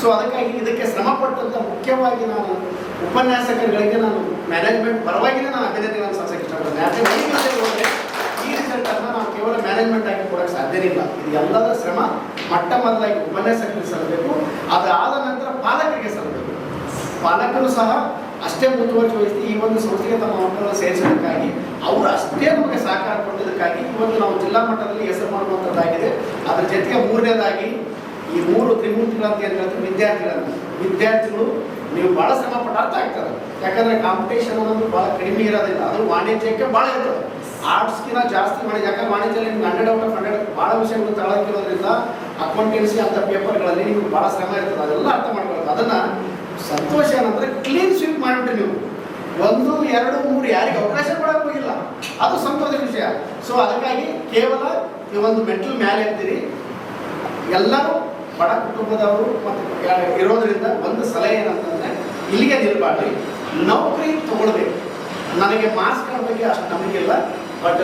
ಸೊ ಅದಕ್ಕಾಗಿ ಇದಕ್ಕೆ ಶ್ರಮ ಪಟ್ಟಂತ ಮುಖ್ಯವಾಗಿ ನಾನು ಉಪನ್ಯಾಸಕರುಗಳಿಗೆ ನಾನು ಮ್ಯಾನೇಜ್ಮೆಂಟ್ ಪರವಾಗಿನೇ ನಾನು ಅಭಿನಂದನೆಗಳನ್ನು ಸಲ್ಲಿಸಕ್ಕೆ ಇಷ್ಟಪಡ್ತೇನೆ. ಈ ಈ ರಿಸಲ್ಟ್ ಅನ್ನ ನಾವು ಕೇವಲ ಮ್ಯಾನೇಜ್ಮೆಂಟ್ ಆಗಿ ಕೊಡಕ್ಕೆ ಸಾಧ್ಯನೇ ಇಲ್ಲ ಇದು ಎಲ್ಲದರ ಶ್ರಮ, ಮಟ್ಟ ಮೊದಲಾಗಿ ಉಪನ್ಯಾಸಕರಿಗೆ ಸಲ್ಲಬೇಕು. ಅದಾದ ನಂತರ ಪಾಲಕರಿಗೆ ಸಲ್ಲಬೇಕು. ಪಾಲಕರು ಸಹ ಅಷ್ಟೇ ಮುಂದುವರಿಸುವ ವಹಿಸಿ ಈ ಒಂದು ಸಂಸ್ಥೆಗೆ ತಮ್ಮ ಮಕ್ಕಳನ್ನು ಸೇರಿಸೋದಕ್ಕಾಗಿ. ಅವರು ಅಷ್ಟೇ ನಮಗೆ ಸಹಕಾರ ಕೊಟ್ಟಿದ್ದಕ್ಕಾಗಿ ಇವತ್ತು ನಾವು ಜಿಲ್ಲಾ ಮಟ್ಟದಲ್ಲಿ ಹೆಸರು ಮಾಡುವಂಥದ್ದಾಗಿದೆ. ಅದರ ಜೊತೆಗೆ ಮೂರನೇದಾಗಿ ಈ ಮೂರು ತ್ರಿಮೂರ್ತಿಗಳಂತ ಏನು ಹೇಳ್ತಾರೆ ವಿದ್ಯಾರ್ಥಿಗಳನ್ನು. ವಿದ್ಯಾರ್ಥಿಗಳು ನೀವು ಭಾಳ ಶ್ರಮ ಪಟ್ಟು ಅರ್ಥ ಆಗ್ತದೆ. ಯಾಕಂದ್ರೆ ಕಾಂಪಿಟೇಷನ್ ಅನ್ನೋದು ಭಾಳ ಕಡಿಮೆ ಇರೋದಿಲ್ಲ. ಅದು ವಾಣಿಜ್ಯಕ್ಕೆ ಭಾಳ ಇರ್ತದೆ. ಆರ್ಟ್ಸ್ಗಿಂತ ಜಾಸ್ತಿ ಮಾಡಿ, ಯಾಕಂದ್ರೆ ವಾಣಿಜ್ಯದಲ್ಲಿ ನಿಮ್ಗೆ ಹಂಡ್ರೆಡ್ ಔಟ್ ಆಫ್ ಹಂಡ್ರೆಡ್ ಭಾಳ ವಿಷಯಗಳು ತಗೊಳಕ್ಕಿರೋದ್ರಿಂದ ಅಕೌಂಟೆನ್ಸಿ ಅಂತ ಪೇಪರ್ಗಳಲ್ಲಿ ನಿಮ್ಗೆ ಭಾಳ ಶ್ರಮ ಇರ್ತದೆ. ಅದೆಲ್ಲ ಅರ್ಥ ಮಾಡ್ಕೊಳ್ಬೇಕು ಅದನ್ನ ಸಂತೋಷ ಏನಂದ್ರೆ ಕ್ಲೀನ್ ಸ್ವೀಪ್ ಮಾಡಿಬಿಟ್ರಿ ನೀವು. ಒಂದು, ಎರಡು, ಮೂರು ಯಾರಿಗೆ ಅವಕಾಶ ಕೊಡಕ್ಕೆ ಹೋಗಿಲ್ಲ. ಅದು ಸಂತೋಷದ ವಿಷಯ. ಸೊ ಅದಕ್ಕಾಗಿ ಕೇವಲ ಈ ಒಂದು ಮೆಂಟಲ್ ಮ್ಯಾಲೆ ಇರ್ತೀರಿ ಎಲ್ಲರೂ ಬಡ ಕುಟುಂಬದವರು ಮತ್ತು ಇರೋದ್ರಿಂದ ಒಂದು ಸಲಹೆ ಏನಂತಂದ್ರೆ ಇಲ್ಲಿಗೆ ನಿಲ್ಬಾರ್ದು. ನೌಕರಿ ತಗೊಳ್ಬೇಕು. ನನಗೆ ಮಾಸ್ಕ್ ಬಗ್ಗೆ ಅಷ್ಟು ನಂಬಿಕೆ ಇಲ್ಲ. ಬಟ್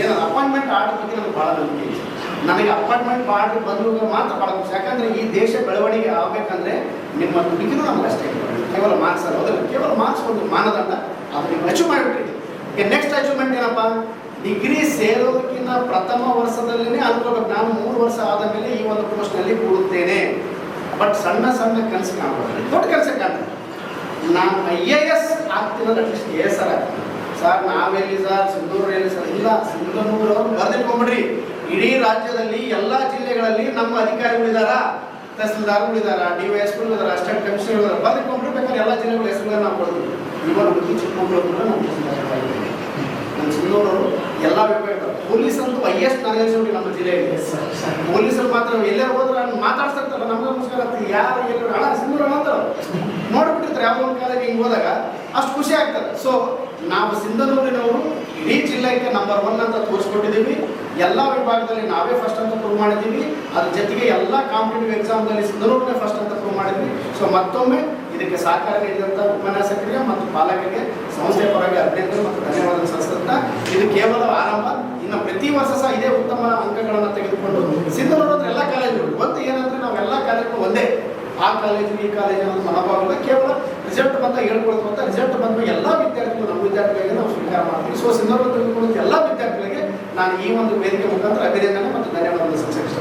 ಏನೋ ಅಪಾಯಿಂಟ್ಮೆಂಟ್ ಆರ್ಡರ್ ಬಗ್ಗೆ ನನಗೆ ಭಾಳ ನಂಬಿಕೆ ಇದೆ. ನನಗೆ ಅಪಾಯಿಂಟ್ಮೆಂಟ್ ಮಾಡಿ ಬಂದ್ರು ಮಾತ್ರ ಭಾಳ ಖುಷಿ ಯಾಕಂದ್ರೆ ಈ ದೇಶ ಬೆಳವಣಿಗೆ ಆಗಬೇಕಂದ್ರೆ ನಿಮ್ಮ ದುಡುಕಿನೂ ನಮ್ಗೆ ಅಷ್ಟೇ. ಕೇವಲ ಮಾರ್ಕ್ಸ್ ಅಲ್ಲ. ಹೌದಲ್ಲ? ಕೇವಲ ಮಾರ್ಕ್ಸ್ ಒಂದು ಮಾನದಂಡ. ಅದು ನೀವು ಅಚೀವ್ ಮಾಡಿಬಿಟ್ಟಿದ್ದೀವಿ ನೆಕ್ಸ್ಟ್ ಅಚೀವ್ಮೆಂಟ್ ಏನಪ್ಪ? ಡಿಗ್ರಿ ಸೇರೋದಕ್ಕಿಂತ ಪ್ರಥಮ ವರ್ಷದಲ್ಲೇ ಅನ್ಕೋಬೇಕು ನಾನು ಮೂರು ವರ್ಷ ಆದ ಮೇಲೆ ಈ ಒಂದು ಪೋಸ್ಟ್ನಲ್ಲಿ ಕೂಡುತ್ತೇನೆ. ಬಟ್ ಸಣ್ಣ ಸಣ್ಣ ಕನಸು ಕಾಣ್ಬೋದು. ದೊಡ್ಡ ಕೆಲಸ ಕಾಣ್ತದೆ. ನಾನು ಐ ಎ ಎಸ್ ಆಗ್ತಿರೋದು at least A S sir, ನಾವೆಲ್ಲಿ ಸರ್? ಸಿಂಧೂರು ಎಲ್ಲಿ ಸರ್? ಇಲ್ಲ ಸಿಂಧೂರು ಅವ್ರು ಬರ್ದಿಟ್ಕೊಂಬಿಡ್ರಿ ಇಡೀ ರಾಜ್ಯದಲ್ಲಿ ಎಲ್ಲ ಜಿಲ್ಲೆಗಳಲ್ಲಿ ನಮ್ಮ ಅಧಿಕಾರಿಗಳಿದಾರ, ತಹಸೀಲ್ದಾರ್ಗಳಿದಾರ ಡಿ ವೈ ಎಸ್ ಗಳಿದಾರ ಅಸ್ಟೆಂಟ್ ಕಮಿಷನರ್ ಇದಾರ ಬರ್ದಿಟ್ಕೊಂಡ್ರೆ ಬೇಕಾದ್ರೆ ಎಲ್ಲ ಜಿಲ್ಲೆಗಳ ಹೆಸರುಗಳನ್ನ ನಾವು ಕೊಡ್ತೀವಿ. ಇವಾಗ ಚಿಕ್ಕಮಗಳೂರು ಕೂಡ ನಮ್ಮ ತಹಸೀಲ್ದಾರ್ ಎಲ್ಲ ವಿಭಾಗ ಪೊಲೀಸ್ ಅಂತೂ ಹೈಯೆಸ್ಟ್ ನಾಲೆಜ್ ಉಂಟು ನಮ್ಮ ಜಿಲ್ಲೆಯಲ್ಲಿ. ಪೊಲೀಸರು ಮಾತ್ರ ಎಲ್ಲೇ ಹೋದ್ರೆ ಮಾತಾಡ್ಸಿರ್ತಾರ ನಮ್ಗೆ ನಮಸ್ಕಾರ ಆಗ್ತದೆ. ಯಾರು ಎಲ್ಲರೂ ಹಣ ಸಿಂಧೂರ ಅಂತಾರೆ ನೋಡ್ಬಿಟ್ಟಿರ್ತಾರೆ ಯಾವ ಒಂದು ಕಾಲಕ್ಕೆ ಹಿಂಗೆ ಹೋದಾಗ ಅಷ್ಟು ಖುಷಿ ಆಗ್ತದೆ. ಸೊ ನಾವು ಸಿಂಧನೂರಿನವರು ಇಡೀ ಜಿಲ್ಲೆಗೆ ನಂಬರ್ ಒನ್ ಅಂತ ತೋರಿಸ್ಕೊಟ್ಟಿದ್ದೀವಿ. ಎಲ್ಲ ವಿಭಾಗದಲ್ಲಿ ನಾವೇ ಫಸ್ಟ್ ಅಂತ ಪ್ರೂವ್ ಮಾಡಿದ್ದೀವಿ. ಅದ್ರ ಜೊತೆಗೆ ಎಲ್ಲ ಕಾಂಪಿಟೇಟಿವ್ ಎಕ್ಸಾಮ್ನಲ್ಲಿ ಸಿಂಧನೂರನ್ನೇ ಫಸ್ಟ್ ಅಂತ ಪ್ರೂವ್ ಮಾಡಿದ್ವಿ ಸೊ ಮತ್ತೊಮ್ಮೆ ಇದಕ್ಕೆ ಸಹಕಾರ ನೀಡಿದಂಥ ಉಪನ್ಯಾಸಕರಿಗೆ ಮತ್ತು ಪಾಲಕರಿಗೆ ಸಂಸ್ಥೆ ಪರವಾಗಿ ಅಭಿನಂದನೆ ಮತ್ತು ಧನ್ಯವಾದ ಸಲ್ಲಿಸುತ್ತಾ ಇದು ಕೇವಲ ಆರಂಭ. ಇನ್ನು ಪ್ರತಿ ವರ್ಷ ಸಹ ಇದೇ ಉತ್ತಮ ಅಂಕಗಳನ್ನು ತೆಗೆದುಕೊಂಡು ಸಿದ್ಧ ನೋಡೋದ್ರೆ ಎಲ್ಲ ಕಾಲೇಜುಗಳು ಒಂದು ಏನಂದ್ರೆ ನಾವು ಎಲ್ಲ ಕಾಲೇಜುಗಳು ಒಂದೇ. ಆ ಕಾಲೇಜು, ಈ ಕಾಲೇಜು ಅನ್ನೋದು ಮನೋಭಾವಲ್ಲ ಕೇವಲ ರಿಸಲ್ಟ್ ಬಂದ ಹೇಳ್ಕೊಳ್ತಾ ರಿಸಲ್ಟ್ ಬಂದ ಎಲ್ಲ ವಿದ್ಯಾರ್ಥಿಗಳು ನಮ್ಮ ವಿದ್ಯಾರ್ಥಿಗಳಿಗೆ ನಾವು ಸ್ವೀಕಾರ ಮಾಡ್ತೀವಿ. ಸೊ ಸಿಂಧರ್ಭ ತೆಗೆದುಕೊಳ್ಳುವಂಥ ಎಲ್ಲ ವಿದ್ಯಾರ್ಥಿಗಳಿಗೆ ನಾನು ಈ ಒಂದು ವೇದಿಕೆ ಮುಖಾಂತರ ಅಭಿನಂದನೆ ಮತ್ತು ಧನ್ಯವಾದ ಇಷ್ಟಪಡ್ತೀನಿ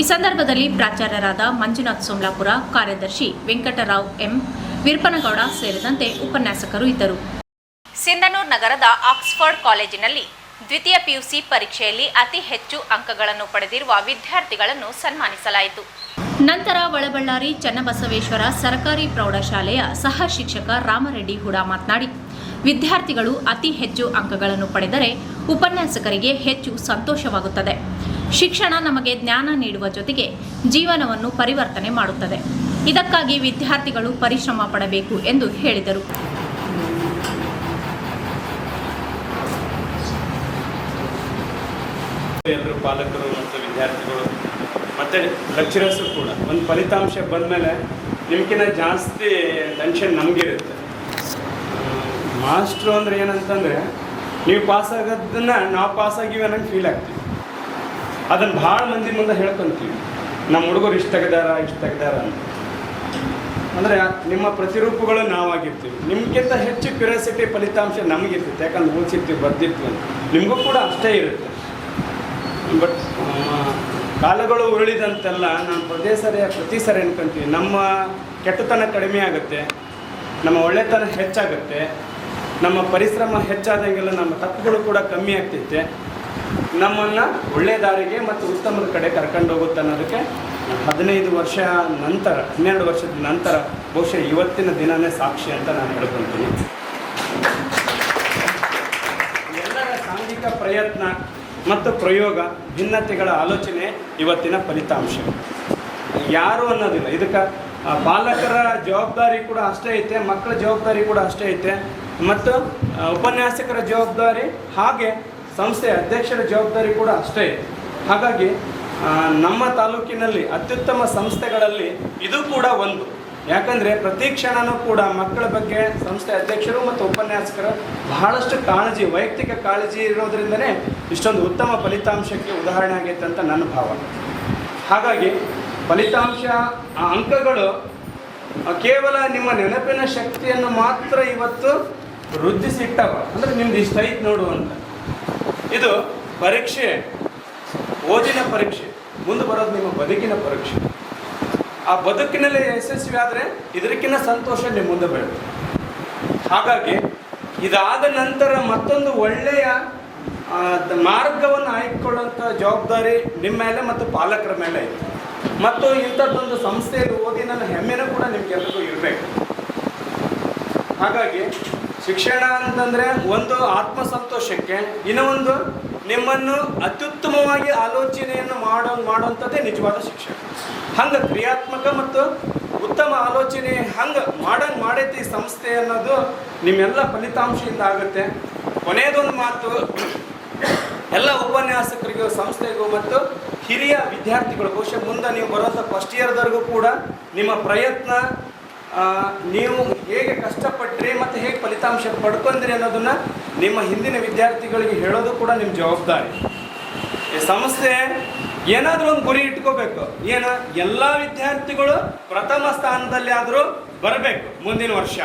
ಈ ಸಂದರ್ಭದಲ್ಲಿ ಪ್ರಾಚಾರ್ಯರಾದ ಮಂಜುನಾಥ್ ಸೋಮ್ಲಾಪುರ ಕಾರ್ಯದರ್ಶಿ ವೆಂಕಟರಾವ್ ಎಂ ವಿರ್ಪನಗೌಡ ಸೇರಿದಂತೆ ಉಪನ್ಯಾಸಕರು ಇದ್ದರು. ಸಿಂಧನೂರು ನಗರದ ಆಕ್ಸ್ಫರ್ಡ್ ಕಾಲೇಜಿನಲ್ಲಿ ದ್ವಿತೀಯ ಪಿಯುಸಿ ಪರೀಕ್ಷೆಯಲ್ಲಿ ಅತಿ ಹೆಚ್ಚು ಅಂಕಗಳನ್ನು ಪಡೆದಿರುವ ವಿದ್ಯಾರ್ಥಿಗಳನ್ನು ಸನ್ಮಾನಿಸಲಾಯಿತು. ನಂತರ ಒಳಬಳ್ಳಾರಿ ಚನ್ನಬಸವೇಶ್ವರ ಸರ್ಕಾರಿ ಪ್ರೌಢಶಾಲೆಯ ಸಹ ಶಿಕ್ಷಕ ರಾಮರೆಡ್ಡಿ ಹುಡ ಮಾತನಾಡಿ, ವಿದ್ಯಾರ್ಥಿಗಳು ಅತಿ ಹೆಚ್ಚು ಅಂಕಗಳನ್ನು ಪಡೆದರೆ ಉಪನ್ಯಾಸಕರಿಗೆ ಹೆಚ್ಚು ಸಂತೋಷವಾಗುತ್ತದೆ. ಶಿಕ್ಷಣ ನಮಗೆ ಜ್ಞಾನ ನೀಡುವ ಜೊತೆಗೆ ಜೀವನವನ್ನು ಪರಿವರ್ತನೆ ಮಾಡುತ್ತದೆ. ಇದಕ್ಕಾಗಿ ವಿದ್ಯಾರ್ಥಿಗಳು ಪರಿಶ್ರಮ ಪಡಬೇಕು ಎಂದು ಹೇಳಿದರು. ಪಾಲಕರು ಮತ್ತು ವಿದ್ಯಾರ್ಥಿಗಳು, ಮತ್ತು ಲೆಕ್ಚರರ್ಸು ಕೂಡ, ಒಂದು ಫಲಿತಾಂಶ ಬಂದಮೇಲೆ ನಿಮ್ಗಿಂತ ಜಾಸ್ತಿ ಟೆನ್ಷನ್ ನಮಗಿರುತ್ತೆ. ಮಾಸ್ಟ್ರು ಅಂದ್ರೆ ಏನಂತಂದರೆ, ನೀವು ಪಾಸ್ ಆಗೋದನ್ನ ನಾವು ಪಾಸ್ ಆಗಿವೆ ಅನ್ನೋಂಗೆ ಫೀಲ್ ಆಗ್ತೀವಿ ಅದನ್ನು ಭಾಳ ಮಂದಿ ಮುಂದೆ ಹೇಳ್ಕೊಂತೀವಿ. ನಮ್ಮ ಹುಡುಗರು ಇಷ್ಟು ತೆಗ್ದಾರ ಇಷ್ಟು ತೆಗ್ದಾರ ಅಂತ. ಅಂದರೆ ನಿಮ್ಮ ಪ್ರತಿರೂಪಗಳು ನಾವಾಗಿರ್ತೀವಿ. ನಿಮಗಿಂತ ಹೆಚ್ಚು ಕ್ಯೂರಿಯಾಸಿಟಿ ಫಲಿತಾಂಶ ನಮಗಿರ್ತೈತೆ. ಯಾಕಂದ್ರೆ ಓದಿಸಿರ್ತೀವಿ ಬರ್ದಿರ್ತೀವಿ ಅಂತ. ನಿಮಗೂ ಕೂಡ ಅಷ್ಟೇ ಇರುತ್ತೆ. ಬಟ್ ಕಾಲಗಳು ಉರುಳಿದಂತೆಲ್ಲ ನಾನು ಪ್ರತಿ ಸರಿ ಪ್ರತಿ ಸರಿ ಅನ್ಕೊಂತೀವಿ. ನಮ್ಮ ಕೆಟ್ಟತನ ಕಡಿಮೆ ಆಗುತ್ತೆ. ನಮ್ಮ ಒಳ್ಳೆತನ ಹೆಚ್ಚಾಗುತ್ತೆ. ನಮ್ಮ ಪರಿಶ್ರಮ ಹೆಚ್ಚಾದಂಗೆಲ್ಲ ನಮ್ಮ ತಪ್ಪುಗಳು ಕೂಡ ಕಮ್ಮಿ ಆಗ್ತೈತೆ. ನಮ್ಮನ್ನು ಒಳ್ಳೆ ದಾರಿಗೆ ಮತ್ತು ಉತ್ತಮದ ಕಡೆ ಕರ್ಕೊಂಡು ಹೋಗುತ್ತೆ ಅನ್ನೋದಕ್ಕೆ ಹದಿನೈದು ವರ್ಷ ನಂತರ, ಹನ್ನೆರಡು ವರ್ಷದ ನಂತರ ಬಹುಶಃ ಇವತ್ತಿನ ದಿನನೇ ಸಾಕ್ಷಿ ಅಂತ ನಾನು ಹೇಳ್ಕೊತೀನಿ ಎಲ್ಲರ ಸಾಂಘಿಕ ಪ್ರಯತ್ನ ಮತ್ತು ಪ್ರಯೋಗ, ಭಿನ್ನತೆಗಳ ಆಲೋಚನೆ ಇವತ್ತಿನ ಫಲಿತಾಂಶ. ಯಾರು ಅನ್ನೋದಿಲ್ಲ. ಇದಕ್ಕೆ ಪಾಲಕರ ಜವಾಬ್ದಾರಿ ಕೂಡ ಅಷ್ಟೇ ಐತೆ, ಮಕ್ಕಳ ಜವಾಬ್ದಾರಿ ಕೂಡ ಅಷ್ಟೇ ಐತೆ, ಮತ್ತು ಉಪನ್ಯಾಸಕರ ಜವಾಬ್ದಾರಿ ಹಾಗೆ ಸಂಸ್ಥೆಯ ಅಧ್ಯಕ್ಷರ ಜವಾಬ್ದಾರಿ ಕೂಡ ಅಷ್ಟೇ. ಹಾಗಾಗಿ ನಮ್ಮ ತಾಲೂಕಿನಲ್ಲಿ ಅತ್ಯುತ್ತಮ ಸಂಸ್ಥೆಗಳಲ್ಲಿ ಇದು ಕೂಡ ಒಂದು. ಯಾಕಂದರೆ ಪ್ರತಿ ಕ್ಷಣನೂ ಕೂಡ ಮಕ್ಕಳ ಬಗ್ಗೆ ಸಂಸ್ಥೆ ಅಧ್ಯಕ್ಷರು ಮತ್ತು ಉಪನ್ಯಾಸಕರು ಬಹಳಷ್ಟು ಕಾಳಜಿ, ವೈಯಕ್ತಿಕ ಕಾಳಜಿ ಇರೋದ್ರಿಂದನೇ ಇಷ್ಟೊಂದು ಉತ್ತಮ ಫಲಿತಾಂಶಕ್ಕೆ ಉದಾಹರಣೆ ಆಗೈತೆ ಅಂತ ನನ್ನ ಭಾವ ಹಾಗಾಗಿ, ಫಲಿತಾಂಶ, ಆ, ಅಂಕಗಳು ಕೇವಲ ನಿಮ್ಮ ನೆನಪಿನ ಶಕ್ತಿಯನ್ನು ಮಾತ್ರ ಇವತ್ತು ವೃದ್ಧಿಸಿಟ್ಟವ. ಅಂದರೆ ನಿಮ್ದು ಇಷ್ಟ ಐತೆ ನೋಡು ಅಂತ. ಇದು ಪರೀಕ್ಷೆ, ಓದಿನ ಪರೀಕ್ಷೆ, ಮುಂದೆ ಬರೋದು ನಿಮ್ಮ ಬದುಕಿನ ಪರೀಕ್ಷೆ. ಆ ಬದುಕಿನಲ್ಲಿ ಯಶಸ್ವಿ ಆದರೆ ಇದಕ್ಕಿಂತ ಸಂತೋಷ ನಿಮ್ಮ ಮುಂದೆ ಬೇಡ ಹಾಗಾಗಿ ಇದಾದ ನಂತರ ಮತ್ತೊಂದು ಒಳ್ಳೆಯ ಮಾರ್ಗವನ್ನು ಆಯ್ಕೊಳ್ಳುವಂಥ ಜವಾಬ್ದಾರಿ ನಿಮ್ಮ ಮೇಲೆ ಮತ್ತು ಪಾಲಕರ ಮೇಲೆ ಇತ್ತು ಮತ್ತು ಇಂಥದ್ದೊಂದು ಸಂಸ್ಥೆಯಲ್ಲಿ ಓದಿನ ಹೆಮ್ಮೆನೂ ಕೂಡ ನಿಮ್ಗೆಲ್ಲರಿಗೂ ಇರಬೇಕು. ಹಾಗಾಗಿ ಶಿಕ್ಷಣ ಅಂತಂದರೆ ಒಂದು ಆತ್ಮಸಂತೋಷಕ್ಕೆ, ಇನ್ನೂ ಒಂದು ನಿಮ್ಮನ್ನು ಅತ್ಯುತ್ತಮವಾಗಿ ಆಲೋಚನೆಯನ್ನು ಮಾಡೋ, ಮಾಡುವಂಥದ್ದೇ ನಿಜವಾದ ಶಿಕ್ಷಣ. ಹಂಗೆ ಕ್ರಿಯಾತ್ಮಕ ಮತ್ತು ಉತ್ತಮ ಆಲೋಚನೆ ಹಂಗೆ ಮಾಡಂಗೆ ಮಾಡೈತಿ ಈ ಸಂಸ್ಥೆ ಅನ್ನೋದು ನಿಮ್ಮೆಲ್ಲ ಫಲಿತಾಂಶದಿಂದ ಆಗುತ್ತೆ. ಕೊನೆಯದೊಂದು ಮಾತು, ಎಲ್ಲ ಉಪನ್ಯಾಸಕರಿಗೂ, ಸಂಸ್ಥೆಗೂ ಮತ್ತು ಹಿರಿಯ ವಿದ್ಯಾರ್ಥಿಗಳು, ಬಹುಶಃ ಮುಂದೆ ನೀವು ಬರೋಂಥ ಫಸ್ಟ್ ಇಯರ್ದವರೆಗೂ ಕೂಡ ನಿಮ್ಮ ಪ್ರಯತ್ನ ನೀವು ಹೇಗೆ ಕಷ್ಟಪಟ್ರಿ ಮತ್ತು ಹೇಗೆ ಫಲಿತಾಂಶ ಪಡ್ಕೊಂಡ್ರಿ ಅನ್ನೋದನ್ನು ನಿಮ್ಮ ಹಿಂದಿನ ವಿದ್ಯಾರ್ಥಿಗಳಿಗೆ ಹೇಳೋದು ಕೂಡ ನಿಮ್ಮ ಜವಾಬ್ದಾರಿ. ಈ ಸಂಸ್ಥೆ ಏನಾದರೂ ಒಂದು ಗುರಿ ಇಟ್ಕೋಬೇಕು. ಏನು? ಎಲ್ಲ ವಿದ್ಯಾರ್ಥಿಗಳು ಪ್ರಥಮ ಸ್ಥಾನದಲ್ಲಿ ಆದರೂ ಬರಬೇಕು ಮುಂದಿನ ವರ್ಷ.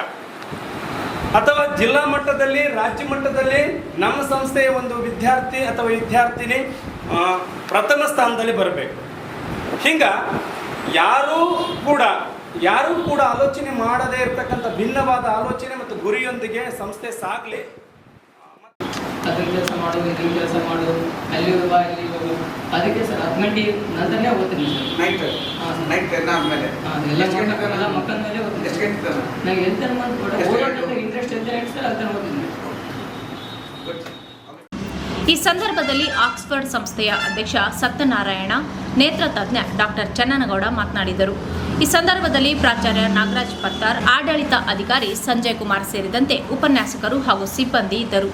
ಅಥವಾ ಜಿಲ್ಲಾ ಮಟ್ಟದಲ್ಲಿ, ರಾಜ್ಯ ಮಟ್ಟದಲ್ಲಿ ನಮ್ಮ ಸಂಸ್ಥೆಯ ಒಂದು ವಿದ್ಯಾರ್ಥಿ ಅಥವಾ ವಿದ್ಯಾರ್ಥಿನಿ ಪ್ರಥಮ ಸ್ಥಾನದಲ್ಲಿ ಬರಬೇಕು. ಹಿಂಗ ಯಾರೂ ಕೂಡ ಯಾರೂ ಕೂಡ ಆಲೋಚನೆ ಮಾಡದೇ ಇರತಕ್ಕಂಥ ಭಿನ್ನವಾದ ಆಲೋಚನೆ ಮತ್ತು ಗುರಿಯೊಂದಿಗೆ ಸಂಸ್ಥೆ ಸಾಗಲಿ. ಅದ್ರ ಕೆಲಸ ಮಾಡೋದು ಇದ್ರ ಕೆಲಸ ಮಾಡೋದು ಅಲ್ಲಿ ಹೋಗುವ ಇಲ್ಲಿ ಹೋಗು ಅದಕ್ಕೆ ಸರ್ ಹತ್ತು ಗಂಟೆ ನಂತರನೇ ಓದ್ತೀನಿ ಸರ್. ನೈಟ್ ನೈಟ್ ಆದ್ಮೇಲೆ. ಹಾಂ ಎಲ್ಲ ಮಕ್ಕಳ ಎಲ್ಲ ಮಕ್ಕಳ ಮೇಲೆ ಓದ್ತೀನಿ. ಎಷ್ಟು ಗಂಟೆ ತನಕ? ನಂಗೆ ಎಂತ ಕೂಡ. ಇಂಟ್ರೆಸ್ಟ್ ಎಂತ ಹೇಳಿ ಸರ್ ಅದನ್ನ ಓದ್ತೀನಿ. ಈ ಸಂದರ್ಭದಲ್ಲಿ ಆಕ್ಸ್ಫರ್ಡ್ ಸಂಸ್ಥೆಯ ಅಧ್ಯಕ್ಷ ಸತ್ಯನಾರಾಯಣ ನೇತ್ರ ತಜ್ಞ ಡಾಕ್ಟರ್ ಚನ್ನನಗೌಡ ಮಾತನಾಡಿದರು. ಈ ಸಂದರ್ಭದಲ್ಲಿ ಪ್ರಾಚಾರ್ಯ ನಾಗರಾಜ್ ಪತ್ತಾರ್ ಆಡಳಿತ ಅಧಿಕಾರಿ ಸಂಜಯ್ ಕುಮಾರ್ ಸೇರಿದಂತೆ ಉಪನ್ಯಾಸಕರು ಹಾಗೂ ಸಿಬ್ಬಂದಿ ಇದ್ದರು.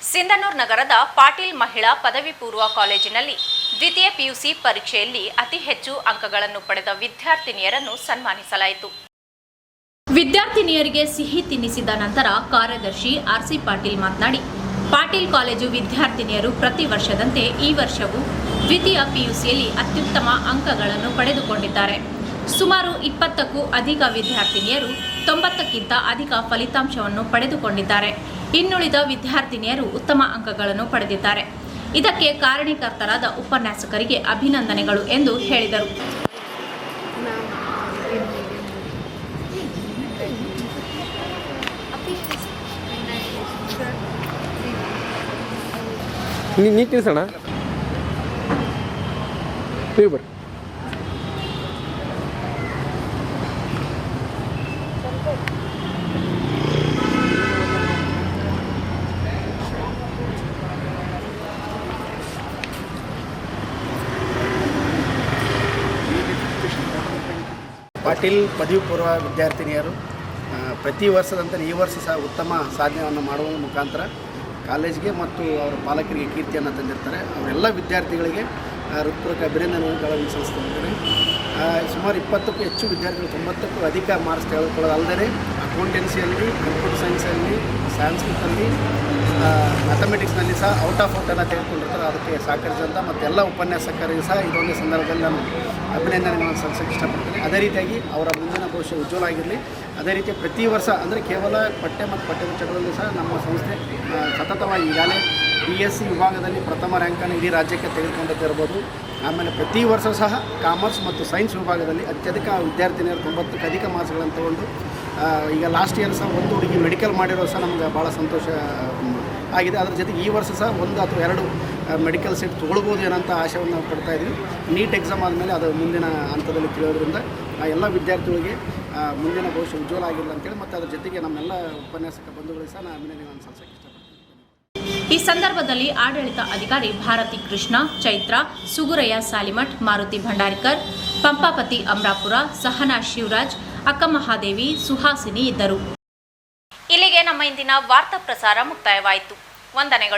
ಸಿಂಧನೂರ್ ನಗರದ ಪಾಟೀಲ್ ಮಹಿಳಾ ಪದವಿ ಪೂರ್ವ ಕಾಲೇಜಿನಲ್ಲಿ ದ್ವಿತೀಯ ಪಿಯುಸಿ ಪರೀಕ್ಷೆಯಲ್ಲಿ ಅತಿ ಹೆಚ್ಚು ಅಂಕಗಳನ್ನು ಪಡೆದ ವಿದ್ಯಾರ್ಥಿನಿಯರನ್ನು ಸನ್ಮಾನಿಸಲಾಯಿತು. ವಿದ್ಯಾರ್ಥಿನಿಯರಿಗೆ ಸಿಹಿ ತಿನ್ನಿಸಿದ ನಂತರ ಕಾರ್ಯದರ್ಶಿ ಆರ್ಸಿ ಪಾಟೀಲ್ ಮಾತನಾಡಿ ಪಾಟೀಲ್ ಕಾಲೇಜು ವಿದ್ಯಾರ್ಥಿನಿಯರು ಪ್ರತಿ ವರ್ಷದಂತೆ ಈ ವರ್ಷವೂ ದ್ವಿತೀಯ ಪಿಯುಸಿಯಲ್ಲಿ ಅತ್ಯುತ್ತಮ ಅಂಕಗಳನ್ನು ಪಡೆದುಕೊಂಡಿದ್ದಾರೆ. ಸುಮಾರು ಇಪ್ಪತ್ತಕ್ಕೂ ಅಧಿಕ ವಿದ್ಯಾರ್ಥಿನಿಯರು ತೊಂಬತ್ತಕ್ಕಿಂತ ಅಧಿಕ ಫಲಿತಾಂಶವನ್ನು ಪಡೆದುಕೊಂಡಿದ್ದಾರೆ. ಇನ್ನುಳಿದ ವಿದ್ಯಾರ್ಥಿನಿಯರು ಉತ್ತಮ ಅಂಕಗಳನ್ನು ಪಡೆದಿದ್ದಾರೆ. ಇದಕ್ಕೆ ಕಾರಣೀಕರ್ತರಾದ ಉಪನ್ಯಾಸಕರಿಗೆ ಅಭಿನಂದನೆಗಳು ಎಂದು ಹೇಳಿದರು. ನೀ ನೀ ಪಾಟೀಲ್ ಪದವಿ ಪೂರ್ವ ವಿದ್ಯಾರ್ಥಿನಿಯರು ಪ್ರತಿ ವರ್ಷದಂತೆ ಈ ವರ್ಷ ಸಹ ಉತ್ತಮ ಸಾಧನೆಯನ್ನು ಮಾಡುವ ಮುಖಾಂತರ ಕಾಲೇಜಿಗೆ ಮತ್ತು ಅವರ ಪಾಲಕರಿಗೆ ಕೀರ್ತಿಯನ್ನು ತಂದಿರ್ತಾರೆ. ಅವರೆಲ್ಲ ವಿದ್ಯಾರ್ಥಿಗಳಿಗೆ ಹೃತ್ಪೂರ್ವಕ ಅಭಿನಂದನೆಗಳನ್ನು ಸಲ್ಲಿಸ್ತಿದ್ದಾರೆ ಆ, ಸುಮಾರು ಇಪ್ಪತ್ತಕ್ಕೂ ಹೆಚ್ಚು ವಿದ್ಯಾರ್ಥಿಗಳು ತೊಂಬತ್ತಕ್ಕೂ ಅಧಿಕ ಮಾರ್ಕ್ಸ್ ತೆಗೆದುಕೊಳ್ಳೋದಲ್ಲದೆ ಅಕೌಂಟೆನ್ಸಿಯಲ್ಲಿ ಕಂಪ್ಯೂಟರ್ ಸೈನ್ಸಲ್ಲಿ ಸಂಸ್ಕೃತಲ್ಲಿ ಮ್ಯಾಥಮೆಟಿಕ್ಸ್ನಲ್ಲಿ ಸಹ ಔಟ್ ಆಫ್ ಔಟನ್ನು ತೆಗೆದುಕೊಂಡಿರ್ತಾರೆ ಅದಕ್ಕೆ ಸಹಕರಿಸಿದಂಥ ಮತ್ತು ಎಲ್ಲ ಉಪನ್ಯಾಸಕರಿಗೆ ಸಹ ಇದೊಂದು ಸಂದರ್ಭದಲ್ಲಿ ನಾನು ಅಭಿನಂದನೆಗಳನ್ನು ಸಲ್ಲಿಸೋಕ್ಕೆ ಇಷ್ಟಪಡ್ತೀನಿ. ಅದೇ ರೀತಿಯಾಗಿ ಅವರ ಮುಂದಿನ ಭವಿಷ್ಯ ಉಜ್ವಲ ಆಗಿರಲಿ. ಅದೇ ರೀತಿ ಪ್ರತಿ ವರ್ಷ, ಅಂದರೆ ಕೇವಲ ಪಠ್ಯ ಮತ್ತು ಪಠ್ಯಪುಸ್ತಕಗಳಲ್ಲಿ ಸಹ ನಮ್ಮ ಸಂಸ್ಥೆ ಸತತವಾಗಿ ಈಗಾಗಲೇ ಬಿ ಎಸ್ ಸಿ ವಿಭಾಗದಲ್ಲಿ ಪ್ರಥಮ ರ್ಯಾಂಕನ್ನು ಇಡೀ ರಾಜ್ಯಕ್ಕೆ ತೆಗೆದುಕೊಂಡಿದ್ದಿರ್ಬೋದು ಆಮೇಲೆ ಪ್ರತಿ ವರ್ಷ ಸಹ ಕಾಮರ್ಸ್ ಮತ್ತು ಸೈನ್ಸ್ ವಿಭಾಗದಲ್ಲಿ ಅತ್ಯಧಿಕ ವಿದ್ಯಾರ್ಥಿನಿಯರು ತೊಂಬತ್ತಕ್ಕೆ ಅಧಿಕ ಮಾರ್ಕ್ಸ್ಗಳನ್ನು ತಗೊಂಡು ಈಗ ಲಾಸ್ಟ್ ಇಯರ್ ಸಹ ಒಂದು ಹುಡುಗಿ ಮೆಡಿಕಲ್ ಮಾಡಿರೋ ಸಹ ನಮಗೆ ಭಾಳ ಸಂತೋಷ ಆಗಿದೆ. ಅದ್ರ ಜೊತೆಗೆ ಈ ವರ್ಷ ಸಹ ಒಂದು ಅಥವಾ ಎರಡು ಮೆಡಿಕಲ್ ಸೀಟ್ ತೊಗೊಳ್ಬೋದು ಏನಂತ ಆಶೆಯನ್ನು ನಾವು ಪಡ್ತಾ ಇದ್ದೀವಿ. ನೀಟ್ ಎಕ್ಸಾಮ್ ಆದಮೇಲೆ ಅದು ಮುಂದಿನ ಹಂತದಲ್ಲಿ ತಿಳಿಯೋದ್ರಿಂದ, ಆ, ಎಲ್ಲ ವಿದ್ಯಾರ್ಥಿಗಳಿಗೆ ಮುಂದಿನ ಭವಿಷ್ಯ ಉಜ್ವಲ ಆಗಿಲ್ಲ ಅಂತೇಳಿ ಮತ್ತು ಅದ್ರ ಜೊತೆಗೆ ನಮ್ಮೆಲ್ಲ ಉಪನ್ಯಾಸಕ ಬಂಧುಗಳಿಗೆ ಸಹ ನಾನು ಅಭಿನಂದನೆಗಳನ್ನು ಸಲ್ಲಿಸೋಕ್ಕೆ ಇಷ್ಟಪಡ್ತೀನಿ. ಈ ಸಂದರ್ಭದಲ್ಲಿ ಆಡಳಿತ ಅಧಿಕಾರಿ ಭಾರತಿ ಕೃಷ್ಣ, ಚೈತ್ರ, ಸುಗುರಯ್ಯ ಸಾಲಿಮಠ್, ಮಾರುತಿ ಭಂಡಾರಿಕರ್, ಪಂಪಾಪತಿ ಅಮ್ರಾಪುರ, ಸಹನಾ ಶಿವರಾಜ್ ಅಕ್ಕಮಹಾದೇವಿ ಸುಹಾಸಿನಿ ಇದ್ದರು. ಇಲ್ಲಿಗೆ ನಮ್ಮ ಇಂದಿನ ವಾರ್ತಾ ಪ್ರಸಾರ ಮುಕ್ತಾಯವಾಯಿತು. ವಂದನೆಗಳು.